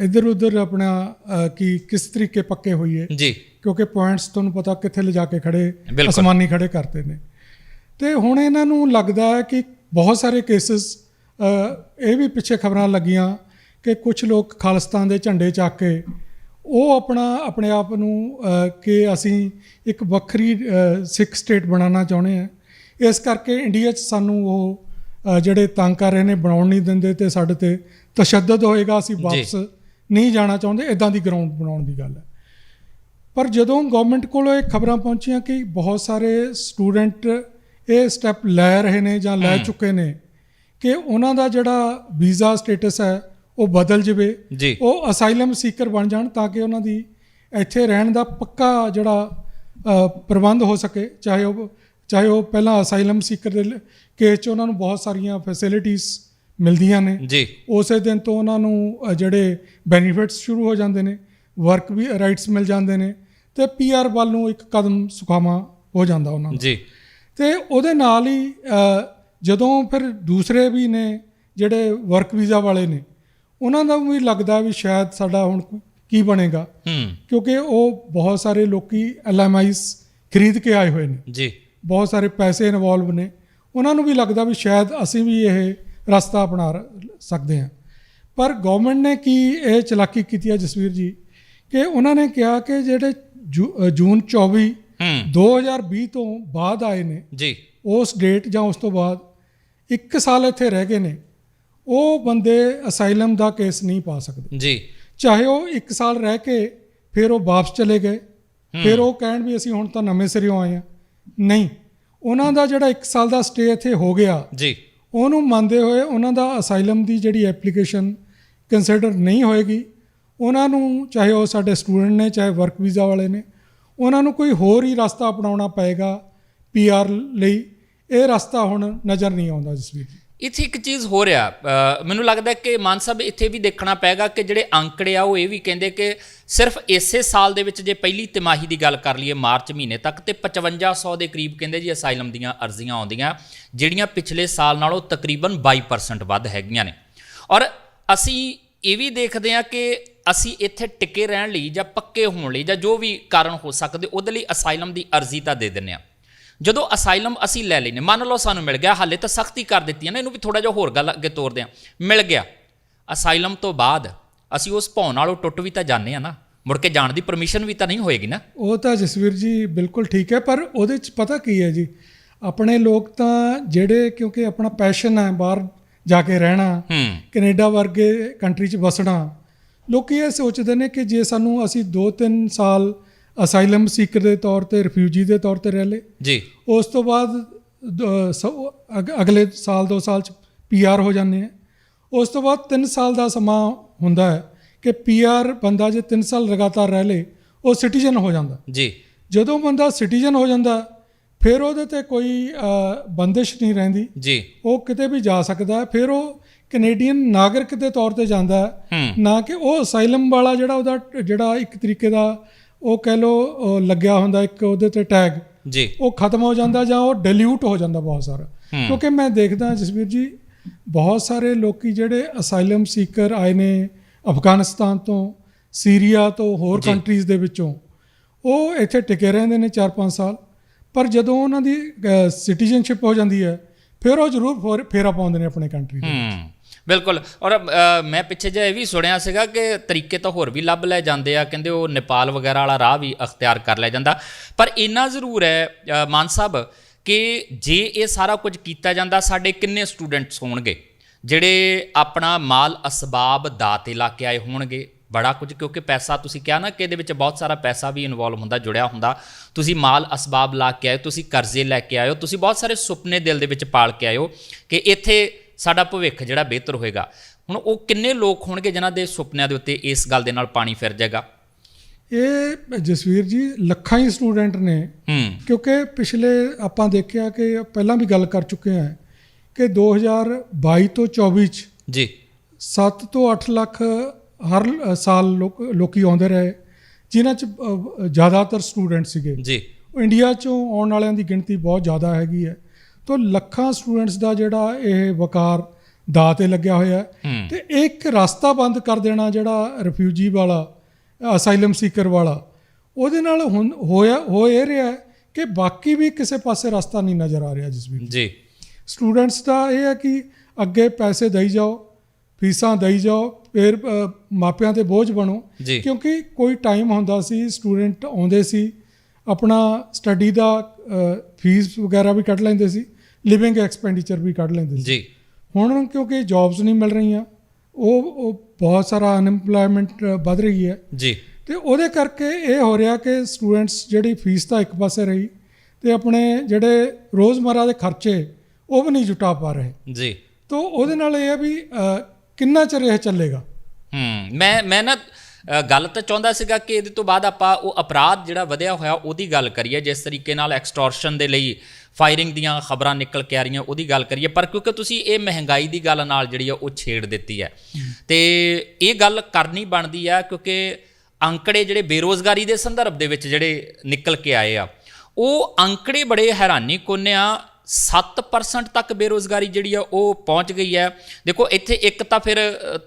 ਇੱਧਰ ਉੱਧਰ ਆਪਣਾ ਕੀ ਕਿਸ ਤਰੀਕੇ ਪੱਕੇ ਹੋਈਏ। ਜੀ। ਕਿਉਂਕਿ ਪੁਆਇੰਟਸ ਤੁਹਾਨੂੰ ਪਤਾ ਕਿੱਥੇ ਲਿਜਾ ਕੇ ਖੜੇ। ਅਸਮਾਨੀ ਖੜੇ ਕਰਤੇ ਨੇ। ਤੇ ਹੁਣ ਇਹਨਾਂ ਨੂੰ ਲੱਗਦਾ ਹੈ ਕਿ ਬਹੁਤ ਸਾਰੇ ਕੇਸਸ ਇਹ ਵੀ ਪਿੱਛੇ ਖਬਰਾਂ ਲੱਗੀਆਂ ਕਿ ਕੁਝ ਲੋਕ ਖਾਲਿਸਤਾਨ ਦੇ ਝੰਡੇ ਚੱਕ ਕੇ ਉਹ ਆਪਣਾ ਆਪਣੇ ਆਪ ਨੂੰ ਕਿ ਅਸੀਂ ਇੱਕ ਵੱਖਰੀ ਸਿੱਖ ਸਟੇਟ ਬਣਾਉਣਾ ਚਾਹੁੰਦੇ ਆ ਇਸ ਕਰਕੇ ਇੰਡੀਆ 'ਚ ਸਾਨੂੰ ਉਹ ਜਿਹੜੇ ਤੰਗ ਕਰ ਰਹੇ ਨੇ ਬਣਾਉਣ ਨਹੀਂ ਦਿੰਦੇ ਤੇ ਸਾਡੇ ਤੇ ਤਸ਼ੱਦਦ ਹੋਏਗਾ ਅਸੀਂ ਵਾਪਸ ਨਹੀਂ ਜਾਣਾ ਚਾਹੁੰਦੇ ਇਦਾਂ ਦੀ ਗਰਾਊਂਡ ਬਣਾਉਣ ਦੀ ਗੱਲ ਹੈ। ਪਰ ਜਦੋਂ ਗਵਰਨਮੈਂਟ ਕੋਲ ਇਹ ਖਬਰਾਂ ਪਹੁੰਚੀਆਂ ਕਿ ਬਹੁਤ ਸਾਰੇ ਸਟੂਡੈਂਟ ਇਹ ਸਟੈਪ ਲੈ ਰਹੇ ਨੇ ਜਾਂ ਲੈ ਚੁੱਕੇ ਨੇ ਕਿ ਉਹਨਾਂ ਦਾ ਜਿਹੜਾ ਵੀਜ਼ਾ ਸਟੇਟਸ ਹੈ ਉਹ ਬਦਲ ਜਵੇ ਉਹ ਅਸਾਈਲਮ ਸੀਕਰ ਬਣ ਜਾਣ ਤਾਂ ਕਿ ਉਹਨਾਂ ਦੀ ਇੱਥੇ ਰਹਿਣ ਦਾ ਪੱਕਾ ਜਿਹੜਾ ਪ੍ਰਬੰਧ ਹੋ ਸਕੇ। ਚਾਹੇ ਉਹ ਚਾਹੇ ਉਹ ਪਹਿਲਾਂ ਅਸਾਈਲਮ ਸੀਕਰ ਦੇ ਕੇਸ 'ਚ ਉਹਨਾਂ ਨੂੰ ਬਹੁਤ ਸਾਰੀਆਂ ਫੈਸਿਲਿਟੀਆਂ ਮਿਲਦੀਆਂ ਨੇ। ਜੀ। ਉਸੇ ਦਿਨ ਤੋਂ ਉਹਨਾਂ ਨੂੰ ਜਿਹੜੇ ਬੈਨੀਫਿਟਸ ਸ਼ੁਰੂ ਹੋ ਜਾਂਦੇ ਨੇ ਵਰਕ ਵੀ ਰਾਈਟਸ ਮਿਲ ਜਾਂਦੇ ਨੇ ਤੇ ਪੀਆਰ ਵੱਲ ਨੂੰ ਇੱਕ ਕਦਮ ਸੁਖਾਵਾਂ ਹੋ ਜਾਂਦਾ ਉਹਨਾਂ ਦਾ। ਜੀ। ਤੇ ਉਹਦੇ ਨਾਲ ਹੀ ਜਦੋਂ ਫਿਰ ਦੂਸਰੇ ਵੀ ਨੇ ਜਿਹੜੇ ਵਰਕ ਵੀਜ਼ਾ ਵਾਲੇ ਨੇ ਉਹਨਾਂ ਦਾ ਵੀ ਲੱਗਦਾ ਵੀ ਸ਼ਾਇਦ ਸਾਡਾ ਹੁਣ ਕੀ ਬਣੇਗਾ। ਕਿਉਂਕਿ ਉਹ ਬਹੁਤ ਸਾਰੇ ਲੋਕੀ ਐਲਐਮਆਈਸ ਖਰੀਦ ਕੇ ਆਏ ਹੋਏ ਨੇ। ਜੀ। ਬਹੁਤ ਸਾਰੇ ਪੈਸੇ ਇਨਵੋਲਵ ਨੇ। ਉਹਨਾਂ ਨੂੰ ਵੀ ਲੱਗਦਾ ਵੀ ਸ਼ਾਇਦ ਅਸੀਂ ਵੀ ਇਹ ਰਸਤਾ ਅਪਣਾ ਸਕਦੇ ਹਾਂ। ਪਰ ਗਵਰਨਮੈਂਟ ਨੇ ਕੀ ਇਹ ਚਲਾਕੀ ਕੀਤੀ ਹੈ ਜਸਵੀਰ ਜੀ? ਕਿ ਉਹਨਾਂ ਨੇ ਕਿਹਾ ਕਿ ਜਿਹੜੇ ਜੂਨ 24 ਹੂੰ 2020 ਤੋਂ ਬਾਅਦ ਆਏ ਨੇ। ਜੀ। ਉਸ ਡੇਟ ਜਾਂ ਉਸ ਤੋਂ ਬਾਅਦ 1 ਸਾਲ ਇੱਥੇ ਰਹਿ ਗਏ ਨੇ। ਉਹ ਬੰਦੇ ਅਸਾਈਲਮ ਦਾ ਕੇਸ ਨਹੀਂ ਪਾ ਸਕਦੇ। ਜੀ। ਚਾਹੇ ਉਹ 1 ਸਾਲ ਰਹਿ ਕੇ ਫਿਰ ਉਹ ਵਾਪਸ ਚਲੇ ਗਏ। ਫਿਰ ਉਹ ਕਹਿਣ ਵੀ ਅਸੀਂ ਹੁਣ ਤਾਂ ਨਵੇਂ ਸਿਰਿਓਂ ਆਏ ਆ ਨਹੀਂ ਉਹਨਾਂ ਦਾ ਜਿਹੜਾ 1 ਸਾਲ ਦਾ ਸਟੇ ਇੱਥੇ ਹੋ ਗਿਆ ਜੀ। ਉਹਨੂੰ ਮੰਨਦੇ ਹੋਏ ਉਹਨਾਂ ਦਾ ਅਸਾਈਲਮ ਦੀ ਜਿਹੜੀ ਐਪਲੀਕੇਸ਼ਨ ਕੰਸੀਡਰ ਨਹੀਂ ਹੋਏਗੀ। ਉਹਨਾਂ ਨੂੰ ਚਾਹੇ ਉਹ ਸਾਡੇ ਸਟੂਡੈਂਟ ਨੇ ਚਾਹੇ ਵਰਕ ਵੀਜ਼ਾ ਵਾਲੇ ਨੇ ਉਹਨਾਂ ਨੂੰ ਕੋਈ ਹੋਰ ਹੀ ਰਸਤਾ ਅਪਣਾਉਣਾ ਪਏਗਾ ਪੀਆਰ ਲਈ। ਇਹ ਰਸਤਾ ਹੁਣ ਨਜ਼ਰ ਨਹੀਂ ਆਉਂਦਾ ਜਸਵੀਰ ਜੀ ਇੱਥੇ ਇੱਕ ਚੀਜ਼ ਹੋ ਰਿਹਾ ਮੈਨੂੰ ਲੱਗਦਾ ਕਿ ਮਾਨ ਸਾਹਿਬ ਇੱਥੇ ਵੀ ਦੇਖਣਾ ਪਏਗਾ ਕਿ ਜਿਹੜੇ ਅੰਕੜੇ ਆ, ਉਹ ਇਹ ਵੀ ਕਹਿੰਦੇ ਕਿ ਸਿਰਫ ਇਸੇ ਸਾਲ ਦੇ ਵਿੱਚ ਜੇ ਪਹਿਲੀ ਤਿਮਾਹੀ ਦੀ ਗੱਲ ਕਰ ਲਈਏ, ਮਾਰਚ ਮਹੀਨੇ ਤੱਕ, ਤੇ 5500 ਦੇ ਕਰੀਬ ਕਹਿੰਦੇ ਜੀ ਅਸਾਈਲਮ ਦੀਆਂ ਅਰਜ਼ੀਆਂ ਆਉਂਦੀਆਂ, ਜਿਹੜੀਆਂ ਪਿਛਲੇ ਸਾਲ ਨਾਲੋਂ ਤਕਰੀਬਨ 22% ਵੱਧ ਹੈਗੀਆਂ ਨੇ। ਔਰ ਅਸੀਂ ਇਹ ਵੀ ਦੇਖਦੇ ਹਾਂ ਕਿ ਅਸੀਂ ਇੱਥੇ ਟਿਕੇ ਰਹਿਣ ਲਈ ਜਾਂ ਪੱਕੇ ਹੋਣ ਲਈ ਜਾਂ ਜੋ ਵੀ ਕਾਰਨ ਹੋ ਸਕਦੇ ਉਹਦੇ ਲਈ ਅਸਾਈਲਮ ਦੀ ਅਰਜ਼ੀ ਤਾਂ ਦੇ ਦਿੰਦੇ ਹਾਂ। ਜਦੋਂ ਅਸਾਈਲਮ ਅਸੀਂ ਲੈ ਲੈਨੇ ਮੰਨ ਲਓ ਸਾਨੂੰ ਮਿਲ ਗਿਆ ਹਾਲੇ ਤਾਂ ਸਖਤੀ ਕਰ ਦਿੱਤੀ ਹੈ ਨਾ ਇਹਨੂੰ ਵੀ ਥੋੜਾ ਜਿਹਾ ਹੋਰ ਗੱਲ ਅੱਗੇ ਤੋਰਦੇ ਹਾਂ। ਮਿਲ ਗਿਆ। ਅਸਾਈਲਮ ਤੋਂ ਬਾਅਦ ਅਸੀਂ ਉਸ ਭੌਂ ਨਾਲੋਂ ਟੁੱਟ ਵੀ ਤਾਂ ਜਾਂਦੇ ਆ ਨਾ ਮੁੜ ਕੇ ਜਾਣ ਦੀ ਪਰਮਿਸ਼ਨ ਵੀ ਤਾਂ ਨਹੀਂ ਹੋਏਗੀ ਨਾ। ਉਹ ਤਾਂ ਜਸਵੀਰ ਜੀ ਬਿਲਕੁਲ ਠੀਕ ਹੈ ਪਰ ਉਹਦੇ ਚ ਪਤਾ ਕੀ ਹੈ ਜੀ ਆਪਣੇ ਲੋਕ ਤਾਂ ਜਿਹੜੇ ਕਿਉਂਕਿ ਆਪਣਾ ਪੈਸ਼ਨ ਹੈ ਬਾਹਰ ਜਾ ਕੇ ਰਹਿਣਾ ਕੈਨੇਡਾ ਵਰਗੇ ਕੰਟਰੀ 'ਚ ਵਸਣਾ ਲੋਕੀ ਇਹ ਸੋਚਦੇ ਨੇ ਕਿ ਜੇ ਸਾਨੂੰ ਅਸੀਂ 2-3 ਸਾਲ ਅਸਾਈਲਮ ਸੀਕਰ ਦੇ ਤੌਰ ਤੇ ਰਿਫਿਊਜੀ ਦੇ ਤੌਰ ਤੇ ਰਹਿ ਲਏ ਜੀ। ਉਸ ਤੋਂ ਬਾਅਦ ਅਗਲੇ ਸਾਲ 2 ਸਾਲ 'ਚ ਪੀਆਰ ਹੋ ਜਾਂਦੇ ਆ। ਉਸ ਤੋਂ ਬਾਅਦ 3 ਸਾਲ ਦਾ ਸਮਾਂ ਹੁੰਦਾ ਹੈ ਕਿ ਪੀਆਰ ਬੰਦਾ ਜੇ 3 ਸਾਲ ਲਗਾਤਾਰ ਰਹਿ ਲੇ ਉਹ ਸਿਟੀਜ਼ਨ ਹੋ ਜਾਂਦਾ। ਜੀ। ਜਦੋਂ ਬੰਦਾ ਸਿਟੀਜ਼ਨ ਹੋ ਜਾਂਦਾ ਫਿਰ ਉਹਦੇ ਤੇ ਕੋਈ ਬੰਦਿਸ਼ ਨਹੀਂ ਰਹਿੰਦੀ। ਜੀ। ਉਹ ਕਿਤੇ ਵੀ ਜਾ ਸਕਦਾ ਫਿਰ ਉਹ ਕੈਨੇਡੀਅਨ ਨਾਗਰਿਕ ਦੇ ਤੌਰ ਤੇ ਜਾਂਦਾ ਹੈ ਨਾ ਕਿ ਉਹ ਅਸਾਈਲਮ ਵਾਲਾ ਜਿਹੜਾ ਉਹਦਾ ਜਿਹੜਾ ਇੱਕ ਤਰੀਕੇ ਦਾ ਉਹ ਕਹਿ ਲੋ ਲੱਗਿਆ ਹੁੰਦਾ ਇੱਕ ਉਹਦੇ ਤੇ ਟੈਗ। ਜੀ। ਉਹ ਖਤਮ ਹੋ ਜਾਂਦਾ ਜਾਂ ਉਹ ਡਿਲੂਟ ਹੋ ਜਾਂਦਾ ਬਹੁਤ ਸਾਰਾ। ਕਿਉਂਕਿ ਮੈਂ ਦੇਖਦਾ ਜਸਵੀਰ ਜੀ ਬਹੁਤ ਸਾਰੇ ਲੋਕੀ ਜਿਹੜੇ ਅਸਾਈਲਮ ਸੀਕਰ ਆਏ ਨੇ ਅਫਗਾਨਿਸਤਾਨ ਤੋਂ ਸੀਰੀਆ ਤੋਂ ਹੋਰ। ਕੰਟਰੀਜ਼ ਦੇ ਵਿੱਚੋਂ ਉਹ ਇੱਥੇ ਟਿਕੇ ਰਹਿੰਦੇ ਨੇ 4-5 ਸਾਲ। ਪਰ ਜਦੋਂ ਉਹਨਾਂ ਦੀ ਸਿਟੀਜ਼ਨਸ਼ਿਪ ਹੋ ਜਾਂਦੀ ਹੈ ਫਿਰ ਉਹ ਜ਼ਰੂਰ ਫੋਰ- ਫੇਰਾ ਪਾਉਂਦੇ ਨੇ ਆਪਣੇ ਕੰਟਰੀ ਦੇ ਹੂੰ। ਬਿਲਕੁਲ। ਔਰ ਮੈਂ ਪਿੱਛੇ ਜਿਹਾ ਇਹ ਵੀ ਸੁਣਿਆ ਸੀਗਾ ਕਿ ਤਰੀਕੇ ਤਾਂ ਹੋਰ ਵੀ ਲੱਭ ਲੈ ਜਾਂਦੇ ਆ, ਕਹਿੰਦੇ ਉਹ ਨੇਪਾਲ ਵਗੈਰਾ ਵਾਲਾ ਰਾਹ ਵੀ ਅਖਤਿਆਰ ਕਰ ਲਿਆ ਜਾਂਦਾ। ਪਰ ਇੰਨਾ ਜ਼ਰੂਰ ਹੈ ਮਾਨ ਸਾਹਿਬ, ਕਿ ਜੇ ਇਹ ਸਾਰਾ ਕੁਝ ਕੀਤਾ ਜਾਂਦਾ, ਸਾਡੇ ਕਿੰਨੇ ਸਟੂਡੈਂਟਸ ਹੋਣਗੇ? ਜਿਹੜੇ ਆਪਣਾ ਮਾਲ ਅਸਬਾਬ ਦਾ ਤੇ ਲਾ ਕੇ ਆਏ ਹੋਣਗੇ। ਬੜਾ ਕੁਝ, ਕਿਉਂਕਿ ਪੈਸਾ ਤੁਸੀਂ ਕਿਹਾ ਨਾ ਕਿ ਇਹਦੇ ਵਿੱਚ ਬਹੁਤ ਸਾਰਾ ਪੈਸਾ ਵੀ ਇਨਵੋਲਵ ਹੁੰਦਾ, ਜੁੜਿਆ ਹੁੰਦਾ। ਤੁਸੀਂ ਮਾਲ ਅਸਬਾਬ ਲਾ ਕੇ ਆਏ, ਤੁਸੀਂ ਕਰਜ਼ੇ ਲੈ ਕੇ ਆਏ ਹੋ, ਤੁਸੀਂ ਬਹੁਤ ਸਾਰੇ ਸੁਪਨੇ ਦਿਲ ਦੇ ਵਿੱਚ ਪਾਲ ਕੇ ਆਏ ਹੋ ਕਿ ਇੱਥੇ ਸਾਡਾ ਭਵਿੱਖ ਜਿਹੜਾ ਬਿਹਤਰ ਹੋਏਗਾ। ਹੁਣ ਉਹ ਕਿੰਨੇ ਲੋਕ ਹੋਣਗੇ ਜਿਨ੍ਹਾਂ ਦੇ ਸੁਪਨਿਆਂ ਦੇ ਉੱਤੇ ਇਸ ਗੱਲ ਦੇ ਨਾਲ ਪਾਣੀ ਫਿਰ ਜਾਏਗਾ? ਇਹ ਜਸਵੀਰ ਜੀ ਲੱਖਾਂ ਹੀ ਸਟੂਡੈਂਟ ਨੇ। ਹੂੰ। ਕਿਉਂਕਿ ਪਿਛਲੇ ਆਪਾਂ ਦੇਖਿਆ ਕਿ ਪਹਿਲਾਂ ਵੀ ਗੱਲ ਕਰ ਚੁੱਕੇ ਹਾਂ ਕਿ 2022 ਤੋਂ 24 ਚ ਜੀ। 7 ਤੋਂ 8 ਲੱਖ ਹਰ ਸਾਲ ਲੋਕ ਲੋਕੀ ਆਉਂਦੇ ਰਹੇ ਜਿਨ੍ਹਾਂ ਚ ਜ਼ਿਆਦਾਤਰ ਸਟੂਡੈਂਟ ਸੀਗੇ। ਜੀ। ਉਹ ਇੰਡੀਆ ਚੋਂ ਆਉਣ ਵਾਲਿਆਂ ਦੀ ਗਿਣਤੀ ਬਹੁਤ ਜ਼ਿਆਦਾ ਹੈਗੀ ਹੈ। ਤੋਂ ਲੱਖਾਂ ਸਟੂਡੈਂਟਸ ਦਾ ਜਿਹੜਾ ਇਹ ਵਕਾਰ ਦਾ ਤੇ ਲੱਗਿਆ ਹੋਇਆ ਤੇ ਇੱਕ ਰਸਤਾ ਬੰਦ ਕਰ ਦੇਣਾ ਜਿਹੜਾ ਰਿਫਿਊਜੀ ਵਾਲਾ ਅਸਾਈਲਮ ਸੀਕਰ ਵਾਲਾ ਉਹਦੇ ਨਾਲ ਹੁਣ ਹੋਇਆ ਹੋ ਇਹ ਰਿਹਾ ਕਿ ਬਾਕੀ ਵੀ ਕਿਸੇ ਪਾਸੇ ਰਸਤਾ ਨਹੀਂ ਨਜ਼ਰ ਆ ਰਿਹਾ ਜਿਸ ਵੀ ਜੀ। ਸਟੂਡੈਂਟਸ ਦਾ ਇਹ ਹੈ ਕਿ ਅੱਗੇ ਪੈਸੇ ਦੇਈ ਜਾਓ ਫੀਸਾਂ ਦੇਈ ਜਾਓ ਫਿਰ ਮਾਪਿਆਂ ਤੇ ਬੋਝ ਬਣੋ। ਕਿਉਂਕਿ ਕੋਈ ਟਾਈਮ ਹੁੰਦਾ ਸੀ ਸਟੂਡੈਂਟ ਆਉਂਦੇ ਸੀ ਆਪਣਾ ਸਟੱਡੀ ਦਾ ਫੀਸ ਵਗੈਰਾ ਵੀ ਕੱਢ ਲੈਂਦੇ ਸੀ। ਲਿਵਿੰਗ ਐਕਸਪੈਂਡੀਚਰ ਵੀ ਕੱਢ ਲੈਂਦੇ ਸੀ। ਜੀ। ਹੁਣ ਕਿਉਂਕਿ ਜੌਬਸ ਨਹੀਂ ਮਿਲ ਰਹੀਆਂ ਉਹ ਉਹ ਬਹੁਤ ਸਾਰਾ ਅਨਐਮਪਲੋਇਮੈਂਟ ਵੱਧ ਰਹੀ ਹੈ। ਜੀ। ਤੇ ਉਹਦੇ ਕਰਕੇ ਇਹ ਹੋ ਰਿਹਾ ਕਿ ਸਟੂਡੈਂਟਸ ਜਿਹੜੀ ਫੀਸ ਤਾਂ ਇੱਕ ਪਾਸੇ ਰਹੀ ਤੇ ਆਪਣੇ ਜਿਹੜੇ ਰੋਜ਼ਮਰਾ ਦੇ ਖਰਚੇ ਉਹ ਵੀ ਨਹੀਂ ਜੁਟਾ ਪਾ ਰਹੇ। ਜੀ। ਤੋਂ ਉਹਦੇ ਨਾਲ ਇਹ ਹੈ ਵੀ ਕਿੰਨਾ ਚਿਰ ਇਹ ਚੱਲੇਗਾ? ਹੂੰ ਮੈਂ ਮੈਂ ਨਾ ਗੱਲ ਤਾਂ ਚਾਹੁੰਦਾ ਸੀਗਾ ਕਿ ਇਹਦੇ ਤੋਂ ਬਾਅਦ ਆਪਾਂ ਉਹ ਅਪਰਾਧ ਜਿਹੜਾ ਵਧਿਆ ਹੋਇਆ ਉਹਦੀ ਗੱਲ ਕਰੀਏ ਜਿਸ ਤਰੀਕੇ ਨਾਲ ਐਕਸਟੋਰਸ਼ਨ ਦੇ ਲਈ ਫਾਇਰਿੰਗ ਦੀਆਂ ਖਬਰਾਂ ਨਿਕਲ ਕੇ ਆ ਰਹੀਆਂ, ਉਹਦੀ ਗੱਲ ਕਰੀਏ। ਪਰ ਕਿਉਂਕਿ ਤੁਸੀਂ ਇਹ ਮਹਿੰਗਾਈ ਦੀ ਗੱਲ ਨਾਲ ਜਿਹੜੀ ਆ, ਉਹ ਛੇੜ ਦਿੱਤੀ ਹੈ। ਤੇ ਇਹ ਗੱਲ ਕਰਨੀ ਬਣਦੀ ਆ ਕਿਉਂਕਿ ਅੰਕੜੇ ਜਿਹੜੇ ਬੇਰੋਜ਼ਗਾਰੀ ਦੇ ਸੰਦਰਭ ਦੇ ਵਿੱਚ ਜਿਹੜੇ ਨਿਕਲ ਕੇ ਆਏ ਆ, ਉਹ ਅੰਕੜੇ ਬੜੇ ਹੈਰਾਨੀ ਕੋਨੇ ਆ 7% ਤੱਕ ਬੇਰੋਜ਼ਗਾਰੀ ਜਿਹੜੀ ਆ, ਉਹ ਪਹੁੰਚ ਗਈ ਹੈ। ਦੇਖੋ, ਇੱਥੇ ਇੱਕ ਤਾਂ ਫਿਰ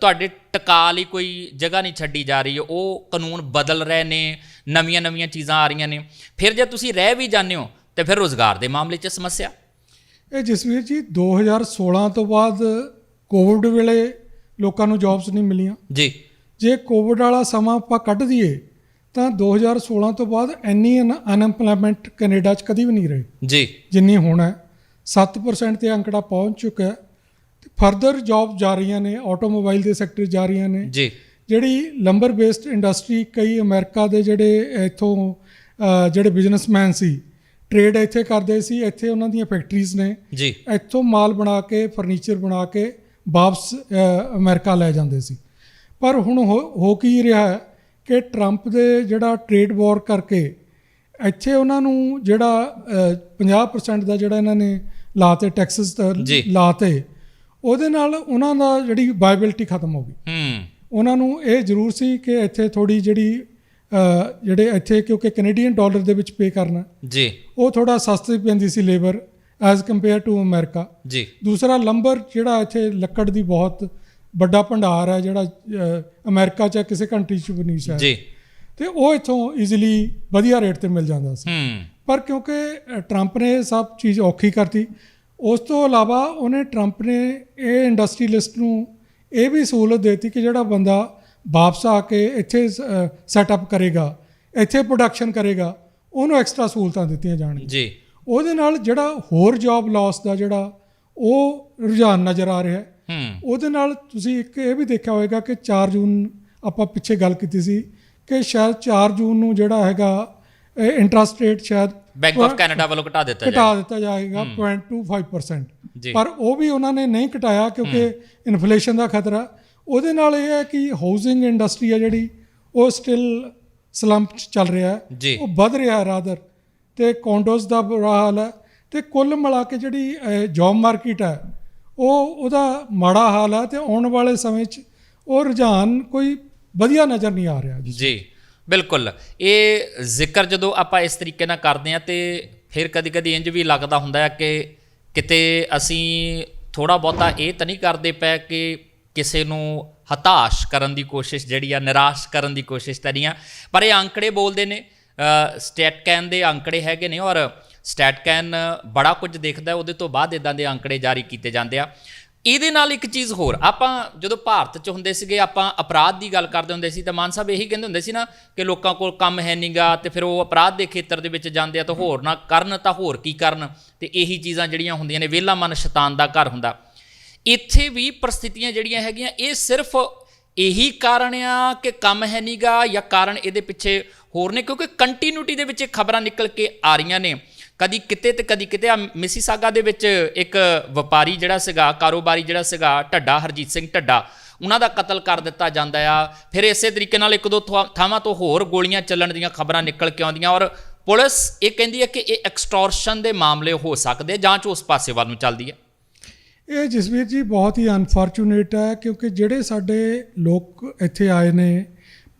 ਤੁਹਾਡੇ ਟਕਾ ਲਈ ਕੋਈ ਜਗ੍ਹਾ ਨਹੀਂ ਛੱਡੀ ਜਾ ਰਹੀ, ਉਹ ਕਾਨੂੰਨ ਬਦਲ ਰਹੇ ਨੇ, ਨਵੀਆਂ-ਨਵੀਆਂ ਚੀਜ਼ਾਂ ਆ ਰਹੀਆਂ ਨੇ। ਫਿਰ ਜੇ ਤੁਸੀਂ ਰਹਿ ਵੀ ਜਾਂਦੇ ਹੋ ਤੇ ਫਿਰ ਰੋਜ਼ਗਾਰ ਦੇ ਮਾਮਲੇ 'ਚ ਸਮੱਸਿਆ? ਇਹ ਜਸਵੀਰ ਜੀ 2016 ਤੋਂ ਬਾਅਦ ਕੋਵਿਡ ਵੇਲੇ ਲੋਕਾਂ ਨੂੰ ਜੌਬਸ ਨਹੀਂ ਮਿਲੀਆਂ। ਜੀ। ਜੇ ਕੋਵਿਡ ਵਾਲਾ ਸਮਾਂ ਆਪਾਂ ਕੱਢ ਦਈਏ ਤਾਂ 2016 ਤੋਂ ਬਾਅਦ ਇੰਨੀ ਅਨਐਮਪਲੋਇਮੈਂਟ ਕੈਨੇਡਾ 'ਚ ਕਦੀ ਵੀ ਨਹੀਂ ਰਹੀ। ਜੀ। ਜਿੰਨੀ ਹੁਣ ਹੈ 7% ਤੇ ਅੰਕੜਾ ਪਹੁੰਚ ਚੁੱਕਾ ਹੈ। ਤੇ ਫਰਦਰ ਜੌਬ ਜਾ ਰਹੀਆਂ ਨੇ ਆਟੋਮੋਬਾਈਲ ਦੇ ਸੈਕਟਰ ਜਾ ਰਹੀਆਂ ਨੇ। ਜੀ। ਜਿਹੜੀ ਲੰਬਰ ਬੇਸਡ ਇੰਡਸਟਰੀ ਕਈ ਅਮਰੀਕਾ ਦੇ ਜਿਹੜੇ ਇੱਥੋਂ ਜਿਹੜੇ ਬਿਜ਼ਨਸਮੈਨ ਸੀ ਟ੍ਰੇਡ ਇੱਥੇ ਕਰਦੇ ਸੀ ਇੱਥੇ ਉਹਨਾਂ ਦੀਆਂ ਫੈਕਟਰੀਜ਼ ਨੇ। ਜੀ। ਇੱਥੋਂ ਮਾਲ ਬਣਾ ਕੇ ਫਰਨੀਚਰ ਬਣਾ ਕੇ ਵਾਪਸ ਅਮਰੀਕਾ ਲੈ ਜਾਂਦੇ ਸੀ। ਪਰ ਹੁਣ ਹੋ ਕੀ ਰਿਹਾ ਹੈ ਕਿ ਟਰੰਪ ਦੇ ਜਿਹੜਾ ਟ੍ਰੇਡ ਵਾਰ ਕਰਕੇ ਇੱਥੇ ਉਹਨਾਂ ਨੂੰ ਜਿਹੜਾ ਅ, 50% ਦਾ ਜਿਹੜਾ ਇਹਨਾਂ ਨੇ ਲਾਤੇ ਟੈਕਸਸ। ਲਾਤੇ ਉਹਦੇ ਨਾਲ ਉਹਨਾਂ ਦਾ ਜਿਹੜੀ ਵਾਇਬਿਲਿਟੀ ਖਤਮ ਹੋ ਗਈ। ਹੂੰ। ਉਹਨਾਂ ਨੂੰ ਇਹ ਜ਼ਰੂਰ ਸੀ ਕਿ ਇੱਥੇ ਥੋੜੀ ਜਿਹੜੀ ਜਿਹੜੇ ਇੱਥੇ ਕਿਉਂਕਿ ਕੈਨੇਡੀਅਨ ਡਾਲਰ ਦੇ ਵਿੱਚ ਪੇ ਕਰਨਾ ਜੀ। ਉਹ ਥੋੜਾ ਸਸਤੀ ਪੈਂਦੀ ਸੀ labour as compare to America ਜੀ। ਦੂਸਰਾ ਲੰਬਰ ਜਿਹੜਾ ਇੱਥੇ ਲੱਕੜ ਦੀ ਬਹੁਤ ਵੱਡਾ ਭੰਡਾਰ ਹੈ ਜਿਹੜਾ ਅਮਰੀਕਾ ਚ ਕਿਸੇ ਕੰਟਰੀ ਚ ਵੀ ਨਹੀਂ ਸ਼ਾਇਦ। ਜੀ। ਤੇ ਉਹ ਇੱਥੋਂ ਈਜ਼ੀਲੀ ਵਧੀਆ ਰੇਟ ਤੇ ਮਿਲ ਜਾਂਦਾ ਸੀ। ਪਰ ਕਿਉਂਕਿ ਟਰੰਪ ਨੇ ਸਭ ਚੀਜ਼ ਔਖੀ ਕਰਤੀ ਉਸ ਤੋਂ ਇਲਾਵਾ ਉਹਨੇ ਟਰੰਪ ਨੇ ਇਹ ਇੰਡਸਟਰੀਲਿਸਟ ਨੂੰ ਇਹ ਵੀ ਸਹੂਲਤ ਦੇਤੀ ਕਿ ਜਿਹੜਾ ਬੰਦਾ ਵਾਪਸ ਆ ਕੇ ਇੱਥੇ ਸੈਟਅਪ ਕਰੇਗਾ ਇੱਥੇ ਪ੍ਰੋਡਕਸ਼ਨ ਕਰੇਗਾ ਉਹਨੂੰ ਐਕਸਟਰਾ ਸਹੂਲਤਾਂ ਦਿੱਤੀਆਂ ਜਾਣਗੀਆਂ। ਜੀ। ਉਹਦੇ ਨਾਲ ਜਿਹੜਾ ਹੋਰ ਜੌਬ ਲਾਸ ਦਾ ਜਿਹੜਾ ਉਹ ਰੁਝਾਨ ਨਜ਼ਰ ਆ ਰਿਹਾ ਹੈ ਉਹਦੇ ਨਾਲ ਤੁਸੀਂ ਇੱਕ ਇਹ ਵੀ ਦੇਖਿਆ ਹੋਵੇਗਾ ਕਿ 4 ਜੂਨ ਆਪਾਂ ਪਿੱਛੇ ਗੱਲ ਕੀਤੀ ਸੀ ਕਿ ਸ਼ਾਇਦ 4 ਜੂਨ ਨੂੰ ਜਿਹੜਾ ਹੈਗਾ ਇੰਟਰਸਟ ਰੇਟ ਸ਼ਾਇਦ ਬੈਂਕ ਆਫ ਕੈਨੇਡਾ ਵੱਲੋਂ ਘਟਾ ਦਿੱਤਾ ਜਾਏ ਘਟਾ ਦਿੱਤਾ ਜਾਏਗਾ 0.25% ਜੀ। ਪਰ ਉਹ ਵੀ ਉਹਨਾਂ ਨੇ ਨਹੀਂ ਘਟਾਇਆ ਕਿਉਂਕਿ ਇਨਫਲੇਸ਼ਨ ਦਾ ਖਤਰਾ ਉਹਦੇ ਨਾਲ ਇਹ ਹੈ ਕਿ ਹਾਊਸਿੰਗ ਇੰਡਸਟਰੀ ਹੈ ਜਿਹੜੀ ਉਹ ਸਟਿਲ ਸਲੰਪ ਚ ਚੱਲ ਰਿਹਾ ਹੈ। ਉਹ ਵੱਧ ਰਿਹਾ ਹੈ ਰਾਦਰ ਤੇ ਕੌਂਡੋਸ ਦਾ ਬੁਰਾ ਹਾਲ ਹੈ। ਤੇ ਕੁੱਲ ਮਿਲਾ ਕੇ ਜਿਹੜੀ ਜੌਬ ਮਾਰਕੀਟ ਹੈ ਉਹ ਉਹਦਾ ਮਾੜਾ ਹਾਲ ਹੈ ਤੇ ਆਉਣ ਵਾਲੇ ਸਮੇਂ 'ਚ ਉਹ ਰੁਝਾਨ ਕੋਈ ਵਧੀਆ ਨਜ਼ਰ ਨਹੀਂ ਆ ਰਿਹਾ ਜੀ। ਜੀ ਬਿਲਕੁਲ। ਇਹ ਜ਼ਿਕਰ ਜਦੋਂ ਆਪਾਂ ਇਸ ਤਰੀਕੇ ਨਾਲ ਕਰਦੇ ਆ ਤੇ ਫਿਰ ਕਦੀ-ਕਦੀ ਇੰਜ ਵੀ ਲੱਗਦਾ ਹੁੰਦਾ ਹੈ ਕਿ ਕਿਤੇ ਅਸੀਂ ਥੋੜਾ ਬਹੁਤਾ ਇਹ ਤਾਂ ਨਹੀਂ ਕਰਦੇ ਪਏ ਕਿ ਕਿਸੇ ਨੂੰ ਹਤਾਸ਼ ਕਰਨ ਦੀ ਕੋਸ਼ਿਸ਼, ਜਿਹੜੀ ਆ ਨਿਰਾਸ਼ ਕਰਨ ਦੀ ਕੋਸ਼ਿਸ਼ ਤਾਂ ਨਹੀਂ ਆ। ਪਰ ਇਹ ਅੰਕੜੇ ਬੋਲਦੇ ਨੇ ਸਟੈਟਕੈਨ ਦੇ ਅੰਕੜੇ ਹੈਗੇ ਨੇ ਔਰ ਸਟੈਟਕੈਨ ਬੜਾ ਕੁਝ ਦੇਖਦਾ, ਉਹਦੇ ਤੋਂ ਬਾਅਦ ਇਦਾਂ ਦੇ ਅੰਕੜੇ ਜਾਰੀ ਕੀਤੇ ਜਾਂਦੇ ਆ। ਇਹਦੇ ਨਾਲ ਇੱਕ ਚੀਜ਼ ਹੋਰ, ਆਪਾਂ ਜਦੋਂ ਭਾਰਤ 'ਚ ਹੁੰਦੇ ਸੀਗੇ, ਆਪਾਂ ਅਪਰਾਧ ਦੀ ਗੱਲ ਕਰਦੇ ਹੁੰਦੇ ਸੀ, ਤਾਂ ਮਾਨ ਸਾਹਿਬ ਇਹੀ ਕਹਿੰਦੇ ਹੁੰਦੇ ਸੀ ਨਾ ਕਿ ਲੋਕਾਂ ਕੋਲ ਕੰਮ ਹੈ ਨਹੀਂਗਾ ਤੇ ਫਿਰ ਉਹ ਅਪਰਾਧ ਦੇ ਖੇਤਰ ਦੇ ਵਿੱਚ ਜਾਂਦੇ ਆ, ਤਾਂ ਹੋਰ ਨਾ ਕਰਨ ਤਾਂ ਹੋਰ ਕੀ ਕਰਨ? ਤੇ ਇਹੀ ਚੀਜ਼ਾਂ ਜਿਹੜੀਆਂ ਹੁੰਦੀਆਂ ਨੇ, ਵਿਹਲਾ ਮਨ ਸ਼ੈਤਾਨ ਦਾ ਘਰ ਹੁੰਦਾ। ਇੱਥੇ ਵੀ ਪ੍ਰਸਥਿਤੀਆਂ ਜਿਹੜੀਆਂ ਹੈਗੀਆਂ, ਇਹ ਸਿਰਫ ਇਹੀ ਕਾਰਨ ਆ ਕਿ ਕੰਮ ਹੈ ਨਹੀਂਗਾ ਜਾਂ ਕਾਰਨ ਇਹਦੇ ਪਿੱਛੇ ਹੋਰ ਨੇ? ਕਿਉਂਕਿ ਕੰਟੀਨਿਊਟੀ ਦੇ ਵਿੱਚ ਇਹ ਖਬਰਾਂ ਨਿਕਲ ਕੇ ਆ ਰਹੀਆਂ ਨੇ। ਕਦੀ ਕਿਤੇ ਤੇ ਕਦੀ ਕਿਤੇ ਆ ਮਿਸੀਸਾਗਾ ਦੇ ਵਿੱਚ ਇੱਕ ਵਪਾਰੀ ਜਿਹੜਾ ਸੀਗਾ, ਕਾਰੋਬਾਰੀ ਜਿਹੜਾ ਸੀਗਾ, ਢੱਡਾ, ਹਰਜੀਤ ਸਿੰਘ ਢੱਡਾ, ਉਹਨਾਂ ਦਾ ਕਤਲ ਕਰ ਦਿੱਤਾ ਜਾਂਦਾ ਆ। ਫਿਰ ਇਸੇ ਤਰੀਕੇ ਨਾਲ ਇੱਕ ਦੋ ਥਾਂ- ਥਾਵਾਂ ਤੋਂ ਹੋਰ ਗੋਲੀਆਂ ਚੱਲਣ ਦੀਆਂ ਖਬਰਾਂ ਨਿਕਲ ਕੇ ਆਉਂਦੀਆਂ ਔਰ ਪੁਲਿਸ ਇਹ ਕਹਿੰਦੀ ਹੈ ਕਿ ਇਹ ਐਕਸਟੋਰਸ਼ਨ ਦੇ ਮਾਮਲੇ ਹੋ ਸਕਦੇ ਜਾਂਚ ਉਸ ਪਾਸੇ ਵੱਲ ਨੂੰ ਚੱਲਦੀ ਹੈ। ਇਹ ਜਸਵੀਰ ਜੀ ਬਹੁਤ ਹੀ ਅਨਫੋਰਚੂਨੇਟ ਹੈ ਕਿਉਂਕਿ ਜਿਹੜੇ ਸਾਡੇ ਲੋਕ ਇੱਥੇ ਆਏ ਨੇ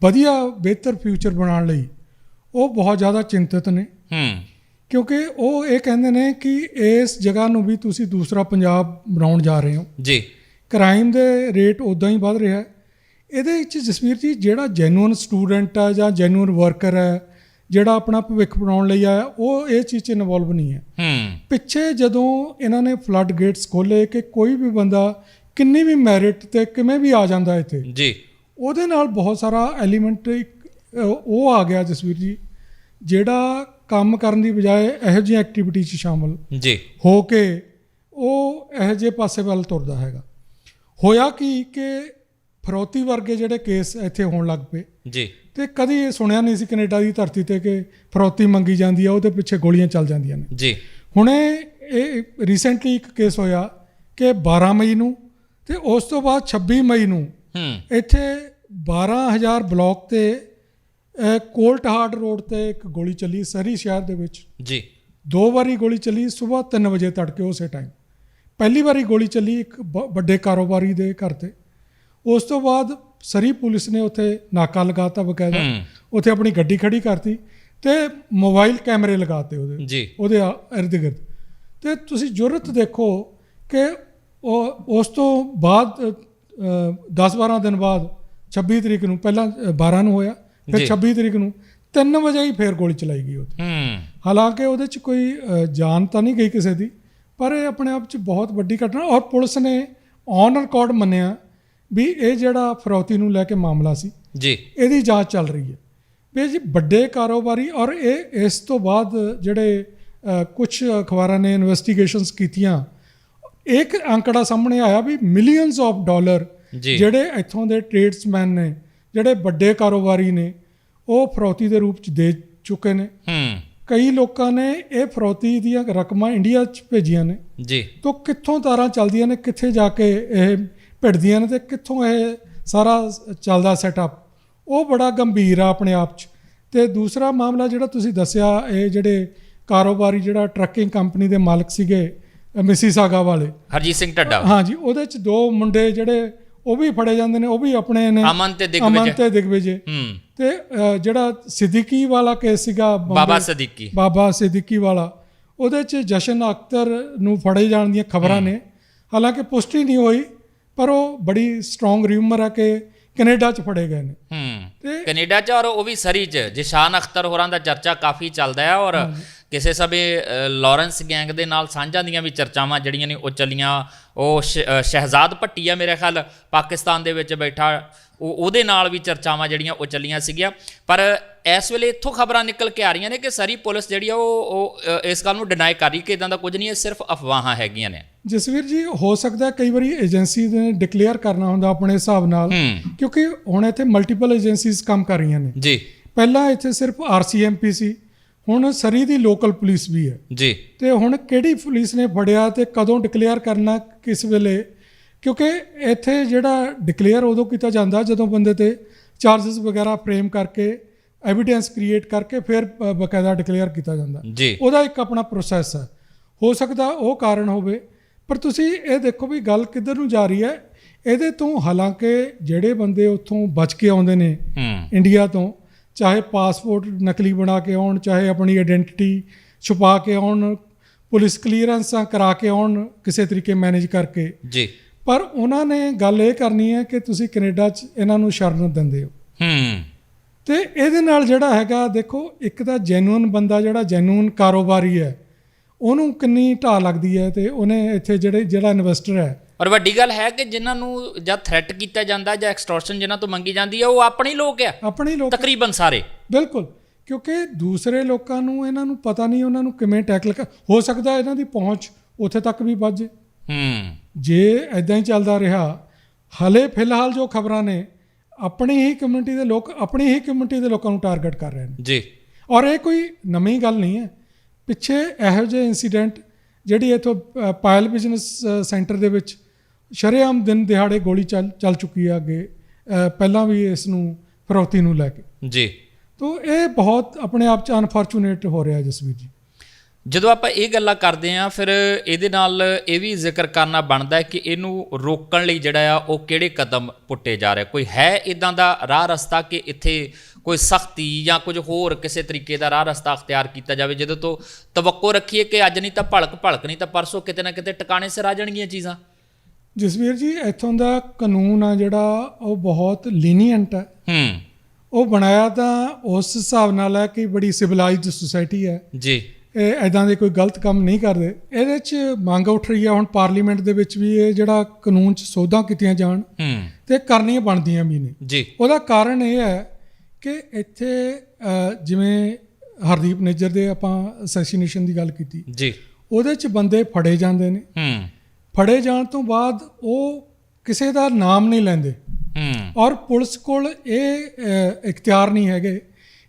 ਵਧੀਆ ਬਿਹਤਰ ਫਿਊਚਰ ਬਣਾਉਣ ਲਈ ਉਹ ਬਹੁਤ ਜ਼ਿਆਦਾ ਚਿੰਤਤ ਨੇ। ਹੂੰ। ਕਿਉਂਕਿ ਉਹ ਇਹ ਕਹਿੰਦੇ ਨੇ ਕਿ ਇਸ ਜਗ੍ਹਾ ਨੂੰ ਵੀ ਤੁਸੀਂ ਦੂਸਰਾ ਪੰਜਾਬ ਬਣਾਉਣ ਜਾ ਰਹੇ ਹੋ। ਜੀ। ਕ੍ਰਾਈਮ ਦੇ ਰੇਟ ਉਦਾਂ ਹੀ ਵੱਧ ਰਿਹਾ ਹੈ। ਇਹਦੇ ਵਿੱਚ ਜਸਵੀਰ ਜੀ ਜਿਹੜਾ ਜੈਨੂਇਨ ਸਟੂਡੈਂਟ ਹੈ ਜਾਂ ਜੈਨੂਇਨ ਵਰਕਰ ਹੈ ਜਿਹੜਾ ਆਪਣਾ ਭਵਿੱਖ ਬਣਾਉਣ ਲਈ ਆਇਆ ਉਹ ਇਹ ਚੀਜ਼ 'ਚ ਇਨਵੋਲਵ ਨਹੀਂ ਹੈ। ਹੂੰ। ਪਿੱਛੇ ਜਦੋਂ ਇਹਨਾਂ ਨੇ ਫਲੱਡ ਗੇਟਸ ਖੋਲੇ ਕਿ ਕੋਈ ਵੀ ਬੰਦਾ ਕਿੰਨੀ ਵੀ ਮੈਰਿਟ ਤੇ ਕਿਵੇਂ ਵੀ ਆ ਜਾਂਦਾ ਇੱਥੇ ਜੀ। ਉਹਦੇ ਨਾਲ ਬਹੁਤ ਸਾਰਾ ਐਲੀਮੈਂਟ ਉਹ ਆ ਗਿਆ ਜਸਵੀਰ ਜੀ ਜਿਹੜਾ ਕੰਮ ਕਰਨ ਦੀ ਬਜਾਏ ਇਹੋ ਜਿਹੀ ਐਕਟੀਵਿਟੀ 'ਚ ਸ਼ਾਮਲ ਜੀ। ਹੋ ਕੇ ਉਹ ਇਹੋ ਜਿਹੇ ਪਾਸੇ ਵੱਲ ਤੁਰਦਾ ਹੈਗਾ। ਹੋਇਆ ਕੀ ਕਿ ਫਰੋਤੀ ਵਰਗੇ ਜਿਹੜੇ ਕੇਸ ਇੱਥੇ ਹੋਣ ਲੱਗ ਪਏ। ਜੀ। ਤੇ ਕਦੀ ਇਹ ਸੁਣਿਆ ਨਹੀਂ ਸੀ ਕੈਨੇਡਾ ਦੀ ਧਰਤੀ ਤੇ ਕਿ ਫਰੋਤੀ ਮੰਗੀ ਜਾਂਦੀ ਆ ਉਹਦੇ ਪਿੱਛੇ ਗੋਲੀਆਂ ਚੱਲ ਜਾਂਦੀਆਂ ਨੇ। ਜੀ। ਹੁਣੇ ਇਹ ਰੀਸੈਂਟਲੀ ਇੱਕ ਕੇਸ ਹੋਇਆ ਕਿ 12 ਮਈ ਨੂੰ ਤੇ ਉਸ ਤੋਂ ਬਾਅਦ 26 ਮਈ ਨੂੰ ਹੂੰ। ਇੱਥੇ 12000 ਬਲਾਕ ਤੇ ਕੋਲਟ ਹਾਰਡ ਰੋਡ ਤੇ ਇੱਕ ਗੋਲੀ ਚੱਲੀ ਸਰੀ ਸ਼ਹਿਰ ਦੇ ਵਿੱਚ। ਜੀ। ਦੋ ਵਾਰੀ ਗੋਲੀ ਚੱਲੀ ਸਵੇਰ 3 ਵਜੇ ਤੜਕੇ ਉਸੇ ਟਾਈਮ ਪਹਿਲੀ ਵਾਰੀ ਗੋਲੀ ਚੱਲੀ ਇੱਕ ਵੱਡੇ ਕਾਰੋਬਾਰੀ ਦੇ ਘਰ ਤੇ। ਉਸ ਤੋਂ ਬਾਅਦ ਸਰੀ ਪੁਲਿਸ ਨੇ ਉੱਥੇ ਨਾਕਾ ਲਗਾਤਾ ਬਕਾਇਦਾ। ਉੱਥੇ ਆਪਣੀ ਗੱਡੀ ਖੜੀ ਕਰਤੀ ਤੇ ਮੋਬਾਈਲ ਕੈਮਰੇ ਲਗਾਤੇ ਉਹਦੇ। ਉਹਦੇ ਇਰਦ ਗਿਰਦ। ਤੇ ਤੁਸੀਂ ਜ਼ਰੂਰਤ ਦੇਖੋ ਕਿ ਉਹ ਉਸ ਤੋਂ ਬਾਅਦ 10-12 ਦਿਨ ਬਾਅਦ 26 ਤਰੀਕ ਨੂੰ ਪਹਿਲਾਂ ਅ, 12 ਨੂੰ ਹੋਇਆ ਫਿਰ ਜੀ। 26 ਤਰੀਕ ਨੂੰ 3 ਵਜੇ ਹੀ ਫੇਰ ਗੋਲੀ ਚਲਾਈ ਗਈ ਉੱਥੇ। ਹਾਲਾਂਕਿ ਉਹਦੇ 'ਚ ਕੋਈ ਜਾਨ ਤਾਂ ਨਹੀਂ ਗਈ ਕਿਸੇ ਦੀ ਪਰ ਇਹ ਆਪਣੇ ਆਪ 'ਚ ਬਹੁਤ ਵੱਡੀ ਘਟਨਾ ਔਰ ਪੁਲਿਸ ਨੇ ਔਨ ਰਿਕਾਰਡ ਮੰਨਿਆ ਵੀ ਇਹ ਜਿਹੜਾ ਫਰੌਤੀ ਨੂੰ ਲੈ ਕੇ ਮਾਮਲਾ ਸੀ ਜੀ। ਇਹਦੀ ਜਾਂਚ ਚੱਲ ਰਹੀ ਹੈ। ਵੀ ਜੀ ਵੱਡੇ ਕਾਰੋਬਾਰੀ ਔਰ ਇਹ ਇਸ ਤੋਂ ਬਾਅਦ ਜਿਹੜੇ ਕੁਝ ਅਖਬਾਰਾਂ ਨੇ ਇਨਵੈਸਟੀਗੇਸ਼ਨਸ ਕੀਤੀਆਂ ਇੱਕ ਅੰਕੜਾ ਸਾਹਮਣੇ ਆਇਆ ਵੀ ਮਿਲੀਅਨਸ ਆਫ ਡਾਲਰ। ਜਿਹੜੇ ਇੱਥੋਂ ਦੇ ਟ੍ਰੇਡਸਮੈਨ ਨੇ ਜਿਹੜੇ ਵੱਡੇ ਕਾਰੋਬਾਰੀ ਨੇ ਉਹ ਫਰੌਤੀ ਦੇ ਰੂਪ ਚ ਦੇ ਚੁੱਕੇ ਨੇ। ਹੂੰ। ਕਈ ਲੋਕਾਂ ਨੇ ਇਹ ਫਰੌਤੀ ਦੀਆਂ ਰਕਮਾਂ ਇੰਡੀਆ ਚ ਭੇਜੀਆਂ ਨੇ। ਜੀ। ਤੋਂ ਕਿੱਥੋਂ ਤਾਰਾਂ ਚੱਲਦੀਆਂ ਨੇ ਕਿੱਥੇ ਜਾ ਕੇ ਇਹ ਭਿੜਦੀਆਂ ਨੇ ਤੇ ਕਿੱਥੋਂ ਇਹ ਸਾਰਾ ਚੱਲਦਾ ਸੈਟਅਪ ਉਹ ਬੜਾ ਗੰਭੀਰ ਆ ਆਪਣੇ ਆਪ 'ਚ। ਤੇ ਦੂਸਰਾ ਮਾਮਲਾ ਜਿਹੜਾ ਤੁਸੀਂ ਦੱਸਿਆ ਇਹ ਜਿਹੜੇ ਕਾਰੋਬਾਰੀ ਜਿਹੜਾ ਟਰੱਕਿੰਗ ਕੰਪਨੀ ਦੇ ਮਾਲਕ ਸੀਗੇ ਮਿਸੀਸਾਗਾ ਵਾਲੇ। ਹਰਜੀਤ ਸਿੰਘ ਢੱਡਾ। ਹਾਂਜੀ ਉਹਦੇ 'ਚ ਦੋ ਮੁੰਡੇ ਜਿਹੜੇ ਉਹ ਵੀ ਫੜੇ ਜਾਂਦੇ ਨੇ ਉਹ ਵੀ ਆਪਣੇ ਨੇ। ਅਮਨ ਤੇ ਦਿਗਵਿਜੇ। ਅਮਨ ਤੇ ਦਿਗਵਿਜੇ। ਹੂੰ। ਤੇ ਜਿਹੜਾ ਸਿੱਦੀਕੀ ਵਾਲਾ ਕੇਸ ਸੀਗਾ ਬਾਬਾ ਸਦੀਕੀ। ਬਾਬਾ ਸਿੱਦੀਕੀ ਵਾਲਾ ਉਹਦੇ 'ਚ ਜਸ਼ਨ ਅਖਤਰ ਨੂੰ ਫੜੇ ਜਾਣ ਦੀਆਂ ਖਬਰਾਂ ਨੇ। ਹਾਲਾਂਕਿ ਪੁਸ਼ਟੀ ਨਹੀਂ ਹੋਈ ਪਰ ਉਹ ਬੜੀ ਸਟਰੋਂਗ ਰਿਊਮਰ ਹੈ ਕਿ ਕੈਨੇਡਾ 'ਚ ਫੜੇ ਗਏ ਨੇ। ਹੂੰ। ਤੇ- ਕੈਨੇਡਾ ਚ ਔਰ ਉਹ ਵੀ ਸਰੀ ਚ ਜਿਸ਼ਾਨ ਅਖਤਰ ਹੋਰਾਂ ਦਾ ਚਰਚਾ ਕਾਫੀ ਚੱਲਦਾ ਹੈ ਔਰ ਕਿਸੇ ਸਮੇਂ ਲਾਰੈਂਸ ਗੈਂਗ ਦੇ ਨਾਲ ਸਾਂਝਾਂ ਦੀਆਂ ਵੀ ਚਰਚਾਵਾਂ ਜਿਹੜੀਆਂ ਨੇ ਉਹ ਚੱਲੀਆਂ। ਉਹ ਸ਼ਹਿਜ਼ਾਦ ਭੱਟੀ ਆ ਮੇਰੇ ਖਿਆਲ ਪਾਕਿਸਤਾਨ ਦੇ ਵਿੱਚ ਬੈਠਾ। ਉਹ ਉਹਦੇ ਨਾਲ ਵੀ ਚਰਚਾਵਾਂ ਜਿਹੜੀਆਂ ਉਹ ਚੱਲੀਆਂ ਸੀਗੀਆਂ। ਪਰ ਇਸ ਵੇਲੇ ਇੱਥੋਂ ਖਬਰਾਂ ਨਿਕਲ ਕੇ ਆ ਰਹੀਆਂ ਨੇ ਕਿ ਸਰੀ ਪੁਲਿਸ ਜਿਹੜੀ ਆ ਉਹ ਇਸ ਗੱਲ ਨੂੰ ਡਿਨਾਈ ਕਰ ਰਹੀ ਕਿ ਇਦਾਂ ਦਾ ਕੁਝ ਨਹੀਂ ਹੈ ਸਿਰਫ ਅਫਵਾਹਾਂ ਹੈਗੀਆਂ ਨੇ। ਜਸਵੀਰ ਜੀ ਹੋ ਸਕਦਾ ਕਈ ਵਾਰੀ ਏਜੰਸੀ ਨੇ ਡਿਕਲੇਅਰ ਕਰਨਾ ਹੁੰਦਾ ਆਪਣੇ ਹਿਸਾਬ ਨਾਲ ਕਿਉਂਕਿ ਹੁਣ ਇੱਥੇ ਮਲਟੀਪਲ ਏਜੰਸੀਜ਼ ਕੰਮ ਕਰ ਰਹੀਆਂ ਨੇ। ਜੀ। ਪਹਿਲਾਂ ਇੱਥੇ ਸਿਰਫ ਆਰਸੀਐਮਪੀ ਸੀ ਹੁਣ ਸਰੀ ਦੀ ਲੋਕਲ ਪੁਲਿਸ ਵੀ ਹੈ। ਜੀ। ਤੇ ਹੁਣ ਕਿਹੜੀ ਪੁਲਿਸ ਨੇ ਫੜਿਆ ਤੇ ਕਦੋਂ ਡਿਕਲੇਅਰ ਕਰਨਾ ਕਿਸ ਵੇਲੇ? ਕਿਉਂਕਿ ਇੱਥੇ ਜਿਹੜਾ ਡਿਕਲੇਅਰ ਉਦੋਂ ਕੀਤਾ ਜਾਂਦਾ ਜਦੋਂ ਬੰਦੇ ਤੇ ਚਾਰजेस ਵਗੈਰਾ ਫਰੇਮ ਕਰਕੇ ਐਵੀਡੈਂਸ ਕ੍ਰੀਏਟ ਕਰਕੇ ਫਿਰ ਬਕਾਇਦਾ ਡਿਕਲੇਅਰ ਕੀਤਾ ਜਾਂਦਾ। ਜੀ। ਉਹਦਾ ਇੱਕ ਆਪਣਾ ਪ੍ਰੋਸੈਸ ਹੈ। ਹੋ ਸਕਦਾ ਉਹ ਕਾਰਨ ਹੋਵੇ ਪਰ ਤੁਸੀਂ ਇਹ ਦੇਖੋ ਵੀ ਗੱਲ ਕਿੱਧਰ ਨੂੰ ਜਾ ਰਹੀ ਹੈ? ਇਹਦੇ ਤੋਂ ਹਾਲਾਂਕਿ ਜਿਹੜੇ ਬੰਦੇ ਉੱਥੋਂ ਬਚ ਕੇ ਆਉਂਦੇ ਨੇ ਇੰਡੀਆ ਤੋਂ ਚਾਹੇ ਪਾਸਪੋਰਟ ਨਕਲੀ ਬਣਾ ਕੇ ਆਉਣ ਚਾਹੇ ਆਪਣੀ ਆਇਡੈਂਟੀਟੀ ਛੁਪਾ ਕੇ ਆਉਣ ਪੁਲਿਸ ਕਲੀਅਰੈਂਸਾਂ ਕਰਾ ਕੇ ਆਉਣ ਕਿਸੇ ਤਰੀਕੇ ਮੈਨੇਜ ਕਰਕੇ। ਜੀ। ਪਰ ਉਹਨਾਂ ਨੇ ਗੱਲ ਇਹ ਕਰਨੀ ਹੈ ਕਿ ਤੁਸੀਂ ਕੈਨੇਡਾ 'ਚ ਇਹਨਾਂ ਨੂੰ ਸ਼ਰਨ ਦਿੰਦੇ ਹੋ। ਹੂੰ। ਤੇ ਇਹਦੇ ਨਾਲ ਜਿਹੜਾ ਹੈਗਾ ਦੇਖੋ ਇੱਕ ਤਾਂ ਜੈਨੂਇਨ ਬੰਦਾ ਜਿਹੜਾ ਜੈਨੂਇਨ ਕਾਰੋਬਾਰੀ ਹੈ ਉਹਨੂੰ ਕਿੰਨੀ ਢਾਹ ਲੱਗਦੀ ਹੈ ਤੇ ਉਹਨੇ ਇੱਥੇ ਜਿਹੜੇ ਜਿਹੜਾ ਇਨਵੈਸਟਰ ਹੈ। ਔਰ ਵੱਡੀ ਗੱਲ ਹੈ ਕਿ ਜਿਨ੍ਹਾਂ ਨੂੰ ਜਾਂ ਥ੍ਰੈਟ ਕੀਤਾ ਜਾਂਦਾ ਜਾਂ ਐਕਸਟੋਰਸ਼ਨ ਜਿਨ੍ਹਾਂ ਤੋਂ ਮੰਗੀ ਜਾਂਦੀ ਹੈ ਉਹ ਆਪਣੇ ਹੀ ਲੋਕ ਆ। ਆਪਣੇ ਲੋਕ ਤਕਰੀਬਨ ਸਾਰੇ। ਬਿਲਕੁਲ। ਕਿਉਂਕਿ ਦੂਸਰੇ ਲੋਕਾਂ ਨੂੰ ਇਹਨਾਂ ਨੂੰ ਪਤਾ ਨਹੀਂ ਉਹਨਾਂ ਨੂੰ ਕਿਵੇਂ ਟੈਕਲ ਹੋ ਸਕਦਾ ਇਹਨਾਂ ਦੀ ਪਹੁੰਚ ਉੱਥੇ ਤੱਕ ਵੀ ਵੱਜ ਹੂੰ। ਜੇ ਐਦਾਂ ਹੀ ਚੱਲਦਾ ਰਿਹਾ ਹਲੇ ਫਿਲਹਾਲ ਜੋ ਖਬਰਾਂ ਨੇ ਆਪਣੀ ਹੀ ਕਮਿਊਨਿਟੀ ਦੇ ਲੋਕ ਆਪਣੀ ਹੀ ਕਮਿਊਨਿਟੀ ਦੇ ਲੋਕਾਂ ਨੂੰ ਟਾਰਗੇਟ ਕਰ ਰਹੇ ਨੇ। ਜੀ। ਔਰ ਇਹ ਕੋਈ ਨਵੀਂ ਗੱਲ ਨਹੀਂ ਹੈ। ਪਿੱਛੇ ਇਹੋ ਜਿਹੇ ਇਨਸੀਡੈਂਟ ਜਿਹੜੀ ਇਥੋਂ ਪਾਇਲ ਬਿਜ਼ਨਸ ਸੈਂਟਰ ਦੇ ਵਿੱਚ ਸ਼ਰੇਆਮ ਦਿਨ ਦਿਹਾੜੇ ਗੋਲੀ ਚੱਲ ਚੱਲ ਚੁੱਕੀ ਹੈ ਅੱਗੇ ਪਹਿਲਾਂ ਵੀ ਇਸ ਨੂੰ ਫਰੌਤੀ ਨੂੰ ਲੈ ਕੇ। ਜੀ। ਤੋ ਇਹ ਬਹੁਤ ਆਪਣੇ ਆਪ ਚ ਅਨਫੋਰਚੂਨੇਟ ਹੋ ਰਿਹਾ ਜਸਵੀਰ ਜੀ। ਜਦੋਂ ਆਪਾਂ ਇਹ ਗੱਲਾਂ ਕਰਦੇ ਆਂ ਫਿਰ ਇਹਦੇ ਨਾਲ ਇਹ ਵੀ ਜ਼ਿਕਰ ਕਰਨਾ ਬਣਦਾ ਹੈ ਕਿ ਇਹਨੂੰ ਰੋਕਣ ਲਈ ਜਿਹੜਾ ਆ ਉਹ ਕਿਹੜੇ ਕਦਮ ਪੁੱਟੇ ਜਾ ਰਹੇ? ਕੋਈ ਹੈ ਇਦਾਂ ਦਾ ਰਾਹ ਰਸਤਾ ਕਿ ਇੱਥੇ ਕੋਈ ਸਖਤੀ ਜਾਂ ਕੁਝ ਹੋਰ ਕਿਸੇ ਤਰੀਕੇ ਦਾ ਰਾਹ ਰਸਤਾ ਅਖਤਿਆਰ ਕੀਤਾ ਜਾਵੇ ਜਦੋਂ ਤੋਂ ਤਵੱਕੋ ਰੱਖੀਏ ਕਿ ਅੱਜ ਨਹੀਂ ਤਾਂ ਭਲਕ ਭਲਕ ਨਹੀਂ ਤਾਂ ਪਰਸੋਂ ਕਿਤੇ ਨਾ ਕਿਤੇ ਟਿਕਾਣੇ ਸਿਰ ਆ ਜਾਣਗੀਆਂ ਚੀਜ਼ਾਂ। ਜਸਵੀਰ ਜੀ ਇੱਥੋਂ ਦਾ ਕਾਨੂੰਨ ਆ ਜਿਹੜਾ ਉਹ ਬਹੁਤ ਲੀਨੀਅੰਟ ਹੈ। ਹੂੰ। ਉਹ ਬਣਾਇਆ ਤਾਂ ਉਸ ਹਿਸਾਬ ਨਾਲ ਹੈ ਕਿ ਬੜੀ ਸਿਵਲਾਈਜ਼ਡ ਸੁਸਾਇਟੀ ਹੈ। ਜੀ। ਇਹ ਐਦਾਂ ਦੇ ਕੋਈ ਗਲਤ ਕੰਮ ਨਹੀਂ ਕਰਦੇ। ਇਹਦੇ 'ਚ ਮੰਗ ਉੱਠ ਰਹੀ ਹੈ ਹੁਣ ਪਾਰਲੀਮੈਂਟ ਦੇ ਵਿੱਚ ਵੀ ਇਹ ਜਿਹੜਾ ਕਾਨੂੰਨ 'ਚ ਸੋਧਾਂ ਕੀਤੀਆਂ ਜਾਣ ਹੂੰ। ਤੇ ਕਰਨੀਆਂ ਬਣਦੀਆਂ ਵੀ ਨੇ। ਜੀ। ਉਹਦਾ ਕਾਰਨ ਇਹ ਹੈ ਕਿ ਇੱਥੇ ਜਿਵੇਂ ਹਰਦੀਪ ਨਿੱਜਰ ਦੇ ਆਪਾਂ ਅਸੈਸੀਨੇਸ਼ਨ ਦੀ ਗੱਲ ਕੀਤੀ। ਜੀ। ਉਹਦੇ 'ਚ ਬੰਦੇ ਫੜੇ ਜਾਂਦੇ ਨੇ। ਹੂੰ। ਫੜੇ ਜਾਣ ਤੋਂ ਬਾਅਦ ਉਹ ਕਿਸੇ ਦਾ ਨਾਮ ਨਹੀਂ ਲੈਂਦੇ। ਹੂੰ। ਔਰ ਪੁਲਿਸ ਕੋਲ ਇਹ ਇਖਤਿਆਰ ਨਹੀਂ ਹੈਗੇ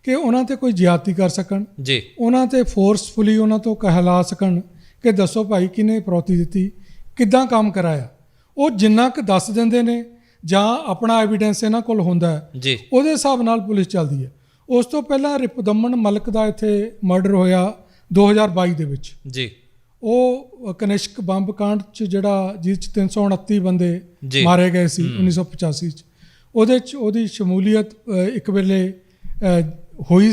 ਕਿ ਉਹਨਾਂ ਤੇ ਕੋਈ ਜ਼ਿਆਦਤੀ ਕਰ ਸਕਣ। ਜੀ। ਉਹਨਾਂ ਤੇ ਫੋਰਸਫੁਲੀ ਉਹਨਾਂ ਤੋਂ ਕਹਿਲਾ ਸਕਣ ਕਿ ਦੱਸੋ ਭਾਈ ਕਿਨੇ ਪ੍ਰੋਤੀ ਦਿੱਤੀ ਕਿੱਦਾਂ ਕੰਮ ਕਰਾਇਆ। ਉਹ ਜਿੰਨਾ ਕੁ ਦੱਸ ਦਿੰਦੇ ਨੇ ਜਾਂ ਆਪਣਾ ਐਵੀਡੈਂਸ ਇਹਨਾਂ ਕੋਲ ਹੁੰਦਾ ਹੈ ਜੀ। ਉਹਦੇ ਹਿਸਾਬ ਨਾਲ ਪੁਲਿਸ ਚੱਲਦੀ ਹੈ। ਉਸ ਤੋਂ ਪਹਿਲਾਂ ਰਿਪਦਮਨ ਮਲਕ ਦਾ ਇੱਥੇ ਮਰਡਰ ਹੋਇਆ 2022 ਦੇ ਵਿੱਚ। ਜੀ। ਉਹ ਕਨਿਸ਼ਕ ਬੰਬ ਕਾਂਡ ਚ ਜਿਹੜਾ ਜਿਸ ਚ 329 ਬੰਦੇ। ਮਾਰੇ ਗਏ ਸੀ 1985 ਚ। ਉਹਦੇ ਚ ਉਹਦੀ ਸ਼ਮੂਲੀਅਤ ਇੱਕ ਵੇਲੇ ਹੋਈ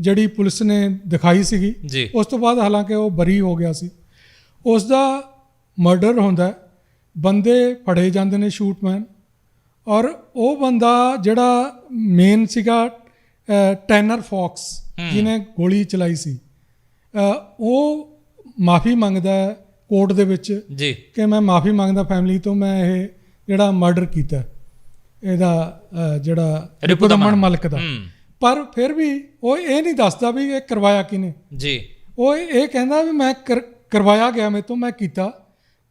ਜਿਹੜੀ ਪੁਲਿਸ ਨੇ ਦਿਖਾਈ ਸੀਗੀ। ਉਸ ਤੋਂ ਬਾਅਦ ਹਾਲਾਂਕਿ ਉਹ ਬਰੀ ਹੋ ਗਿਆ ਸੀ। ਉਸ ਦਾ ਮਰਡਰ ਹੁੰਦਾ ਬੰਦੇ ਫੜੇ ਜਾਂਦੇ ਨੇ ਸ਼ੂਟਮੈਨ ਔਰ ਉਹ ਬੰਦਾ ਜਿਹੜਾ ਮੇਨ ਸੀਗਾ ਟੈਨਰ ਫੌਕਸ ਜਿਹਨੇ ਗੋਲੀ ਚਲਾਈ ਸੀ ਉਹ ਮਾਫੀ ਮੰਗਦਾ ਹੈ ਕੋਰਟ ਦੇ ਵਿੱਚ ਜੀ। ਕਿ ਮੈਂ ਮਾਫੀ ਮੰਗਦਾ ਫੈਮਿਲੀ ਤੋਂ ਮੈਂ ਇਹ ਜਿਹੜਾ ਮਰਡਰ ਕੀਤਾ ਇਹਦਾ ਜਿਹੜਾ ਰਿਪੁਦਮਨ ਮਲਕ। ਦਾ। ਪਰ ਫਿਰ ਵੀ ਉਹ ਇਹ ਨਹੀਂ ਦੱਸਦਾ ਵੀ ਇਹ ਕਰਵਾਇਆ ਕਿਨੇ ਜੀ। ਉਹ ਇਹ ਕਹਿੰਦਾ ਵੀ ਮੈਂ ਕਰ- ਕਰਵਾਇਆ ਗਿਆ ਮੇਰੇ ਤੋਂ ਮੈਂ ਕੀਤਾ।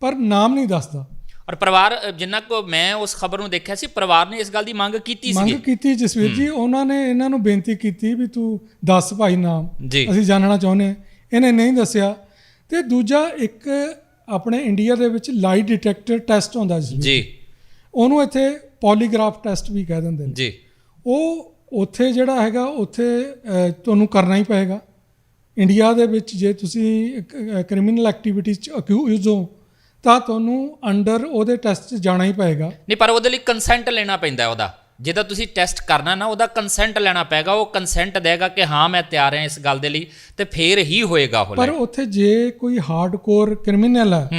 ਪਰ ਨਾਮ ਨਹੀਂ ਦੱਸਦਾ। ਔਰ ਪਰਿਵਾਰ ਜਿੰਨਾ ਕੋ ਮੈਂ ਉਸ ਖਬਰ ਨੂੰ ਦੇਖਿਆ ਸੀ ਪਰਿਵਾਰ ਨੇ ਇਸ ਗੱਲ ਦੀ ਮੰਗ ਕੀਤੀ ਮੰਗ ਸੀ ਕੀਤੀ ਜਸਵੀਰ ਜੀ ਉਹਨਾਂ ਨੇ ਇਹਨਾਂ ਨੂੰ ਬੇਨਤੀ ਕੀਤੀ ਵੀ ਤੂੰ ਦੱਸ ਭਾਈ ਨਾਮ। ਅਸੀਂ ਜਾਣਨਾ ਚਾਹੁੰਦੇ ਇਹਨੇ ਨਹੀਂ ਦੱਸਿਆ। ਤੇ ਦੂਜਾ ਇੱਕ ਆਪਣੇ ਇੰਡੀਆ ਦੇ ਵਿੱਚ ਲਾਈ ਡਿਟੈਕਟਰ ਟੈਸਟ ਹੁੰਦਾ ਸੀ ਜੀ। ਉਹਨੂੰ ਇੱਥੇ ਪੋਲੀਗ੍ਰਾਫ ਟੈਸਟ ਵੀ ਕਹਿ ਦਿੰਦੇ ਨੇ। ਜੀ। ਉਹ ਉੱਥੇ ਜਿਹੜਾ ਹੈਗਾ ਉੱਥੇ ਤੁਹਾਨੂੰ ਕਰਨਾ ਹੀ ਪਏਗਾ। ਇੰਡੀਆ ਦੇ ਵਿੱਚ ਜੇ ਤੁਸੀਂ ਕ੍ਰਿਮੀਨਲ ਐਕਟੀਵਿਟੀਜ਼ ਚ ਅਕਿਊਜ਼ ਹੋ ਤਾਂ ਤੁਹਾਨੂੰ ਅੰਡਰ ਉਹਦੇ ਟੈਸਟ 'ਚ ਜਾਣਾ ਹੀ ਪਏਗਾ। ਨਹੀਂ ਪਰ ਉਹਦੇ ਲਈ ਕੰਸੈਂਟ ਲੈਣਾ ਪੈਂਦਾ ਉਹਦਾ। ਜਿਹਦਾ ਤੁਸੀਂ ਟੈਸਟ ਕਰਨਾ ਨਾ ਉਹਦਾ ਕੰਸੈਂਟ ਲੈਣਾ ਪੈਗਾ ਉਹ ਕੰਸੈਂਟ ਦੇਗਾ ਕਿ ਹਾਂ ਮੈਂ ਤਿਆਰ ਹਾਂ ਇਸ ਗੱਲ ਦੇ ਲਈ ਤੇ ਫੇਰ ਹੀ ਹੋਏਗਾ ਉਹ ਪਰ ਉੱਥੇ ਜੇ ਕੋਈ ਹਾਰਡਕੋਰ ਕ੍ਰਿਮੀਨਲ ਹੈ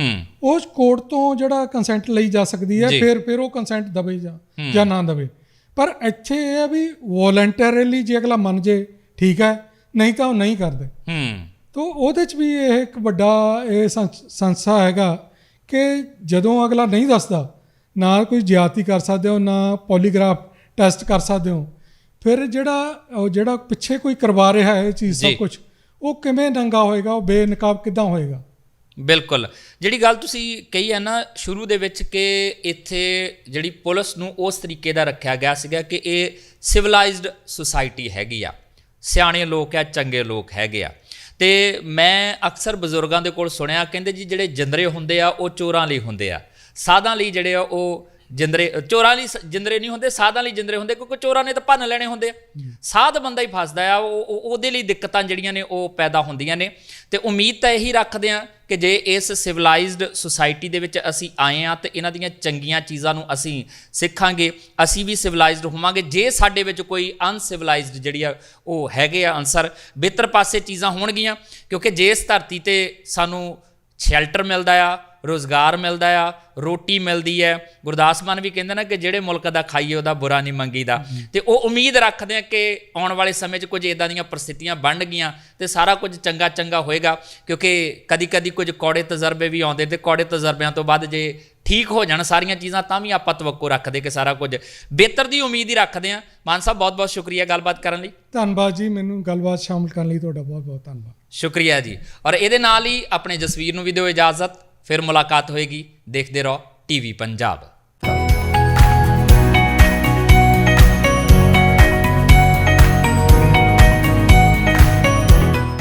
ਉਸ ਕੋਰਟ ਤੋਂ ਜਿਹੜਾ ਕੰਸੈਂਟ ਲਈ ਜਾ ਸਕਦੀ ਹੈ। ਫਿਰ ਫਿਰ ਉਹ ਕੰਸੈਂਟ ਦਵੇ ਜਾਂ ਜਾਂ ਨਾ ਦਵੇ। ਪਰ ਇੱਥੇ ਇਹ ਹੈ ਵੀ ਵੋਲੰਟਰੀਲੀ ਜੇ ਅਗਲਾ ਮੰਨ ਜੇ ਠੀਕ ਹੈ ਨਹੀਂ ਤਾਂ ਉਹ ਨਹੀਂ ਕਰਦੇ। ਹੂੰ। ਤੋ ਉਹਦੇ ਚ ਵੀ ਇਹ ਇੱਕ ਵੱਡਾ ਇਹ ਸੰਸ- ਸੰਸਥਾ ਹੈਗਾ ਕਿ ਜਦੋਂ ਅਗਲਾ ਨਹੀਂ ਦੱਸਦਾ ਨਾ ਕੋਈ ਜ਼ਿਆਦਤੀ ਕਰ ਸਕਦੇ ਹੋ ਨਾ ਪੋਲੀਗ੍ਰਾਫ ਟੈਸਟ ਕਰ ਸਕਦੇ ਹੋ ਫਿਰ ਜਿਹੜਾ ਉਹ ਜਿਹੜਾ ਪਿੱਛੇ ਕੋਈ ਕਰਵਾ ਰਿਹਾ ਹੈ ਇਹ ਚੀਜ਼। ਸਭ ਕੁਝ ਉਹ ਕਿਵੇਂ ਨੰਗਾ ਹੋਏਗਾ ਉਹ ਬੇਨਕਾਬ ਕਿੱਦਾਂ ਹੋਏਗਾ? ਬਿਲਕੁਲ। ਜਿਹੜੀ ਗੱਲ ਤੁਸੀਂ ਕਹੀ ਹੈ ਨਾ ਸ਼ੁਰੂ ਦੇ ਵਿੱਚ ਕਿ ਇੱਥੇ ਜਿਹੜੀ ਪੁਲਿਸ ਨੂੰ ਉਸ ਤਰੀਕੇ ਦਾ ਰੱਖਿਆ ਗਿਆ ਸੀਗਾ ਕਿ ਇਹ ਸਿਵਲਾਈਜ਼ਡ ਸੁਸਾਇਟੀ ਹੈਗੀ ਆ। ਸਿਆਣੇ ਲੋਕ ਆ ਚੰਗੇ ਲੋਕ ਹੈਗੇ ਆ। ਤੇ ਮੈਂ ਅਕਸਰ ਬਜ਼ੁਰਗਾਂ ਦੇ ਕੋਲ ਸੁਣਿਆ ਕਹਿੰਦੇ ਜੀ ਜਿਹੜੇ ਜਿੰਦਰੇ ਹੁੰਦੇ ਆ ਉਹ ਚੋਰਾਂ ਲਈ ਹੁੰਦੇ ਆ। ਸਾਧਾਂ ਲਈ ਜਿਹੜੇ ਆ ਉਹ ਜਿੰਦਰੇ ਚੋਰਾਂ ਲਈ ਜਿੰਦਰੇ ਨਹੀਂ ਹੁੰਦੇ ਸਾਧਾਂ ਲਈ ਜਿੰਦਰੇ ਹੁੰਦੇ ਕਿਉਂਕਿ ਚੋਰਾਂ ਨੇ ਤਾਂ ਭੰਨ ਲੈਣੇ ਹੁੰਦੇ ਆ। ਸਾਧ ਬੰਦਾ ਹੀ ਫਸਦਾ ਆ ਉਹ- ਉਹਦੇ ਲਈ ਦਿੱਕਤਾਂ ਜਿਹੜੀਆਂ ਨੇ ਉਹ ਪੈਦਾ ਹੁੰਦੀਆਂ ਨੇ। ਤੇ ਉਮੀਦ ਤਾਂ ਇਹੀ ਰੱਖਦੇ ਆ ਕਿ ਜੇ ਇਸ ਸਿਵਲਾਈਜ਼ਡ ਸੁਸਾਇਟੀ ਦੇ ਵਿੱਚ ਅਸੀਂ ਆਏ ਆ ਤੇ ਇਹਨਾਂ ਦੀਆਂ ਚੰਗੀਆਂ ਚੀਜ਼ਾਂ ਨੂੰ ਅਸੀਂ ਸਿੱਖਾਂਗੇ, ਅਸੀਂ ਵੀ ਸਿਵਲਾਈਜ਼ਡ ਹੋਵਾਂਗੇ। ਜੇ ਸਾਡੇ ਵਿੱਚ ਕੋਈ ਅਨਸਿਵਲਾਈਜ਼ਡ ਜਿਹੜੀ ਆ, ਉਹ ਹੈਗੇ ਆ ਅਨਸਰ, ਬਿਹਤਰ ਪਾਸੇ ਚੀਜ਼ਾਂ ਹੋਣਗੀਆਂ, ਕਿਉਂਕਿ ਜੇ ਇਸ ਧਰਤੀ ਤੇ ਸਾਨੂੰ ਸ਼ੈਲਟਰ ਮਿਲਦਾ ਆ ਰੋਜ਼ਗਾਰ ਮਿਲਦਾ ਆ ਰੋਟੀ ਮਿਲਦੀ ਹੈ। ਗੁਰਦਾਸ ਮਾਨ ਵੀ ਕਹਿੰਦੇ ਨਾ ਕਿ ਜਿਹੜੇ ਮੁਲਕ ਦਾ ਖਾਈਏ ਉਹਦਾ ਬੁਰਾ ਨਹੀਂ ਮੰਗੀਦਾ। ਤੇ ਉਹ ਉਮੀਦ ਰੱਖਦੇ ਆ ਕਿ ਆਉਣ ਵਾਲੇ ਸਮੇਂ 'ਚ ਕੁਝ ਇਦਾਂ ਦੀਆਂ ਪ੍ਰਸਥਿਤੀਆਂ ਬਣ ਗਈਆਂ ਤੇ ਸਾਰਾ ਕੁਝ ਚੰਗਾ ਚੰਗਾ ਹੋਏਗਾ ਕਿਉਂਕਿ ਕਦੀ ਕਦੀ ਕੁਝ ਕੌੜੇ ਤਜਰਬੇ ਵੀ ਆਉਂਦੇ ਤੇ ਕੌੜੇ ਤਜਰਬਿਆਂ ਤੋਂ ਬਾਅਦ ਜੇ ਠੀਕ ਹੋ ਜਾਣ ਸਾਰੀਆਂ ਚੀਜ਼ਾਂ ਤਾਂ ਵੀ ਆਪਾਂ ਤਵੱਕੋ ਰੱਖਦੇ ਕਿ ਸਾਰਾ ਕੁਝ ਬਿਹਤਰ ਦੀ ਉਮੀਦ ਹੀ ਰੱਖਦੇ ਆ। ਮਾਨ ਸਾਹਿਬ ਬਹੁਤ ਬਹੁਤ ਸ਼ੁਕਰੀਆ ਗੱਲਬਾਤ ਕਰਨ ਲਈ। ਧੰਨਵਾਦ ਜੀ ਮੈਨੂੰ ਗੱਲਬਾਤ ਸ਼ਾਮਲ ਕਰਨ ਲਈ ਤੁਹਾਡਾ ਬਹੁਤ ਬਹੁਤ ਧੰਨਵਾਦ। ਸ਼ੁਕਰੀਆ ਜੀ। ਔਰ ਇਹਦੇ ਨਾਲ ਹੀ ਆਪਣੇ ਜਸਵੀਰ ਨੂੰ ਵੀ ਦਿਓ ਇਜਾਜ਼ਤ। ਫਿਰ ਮੁਲਾਕਾਤ ਹੋਏਗੀ। ਦੇਖਦੇ ਰਹੋ ਟੀਵੀ ਪੰਜਾਬ।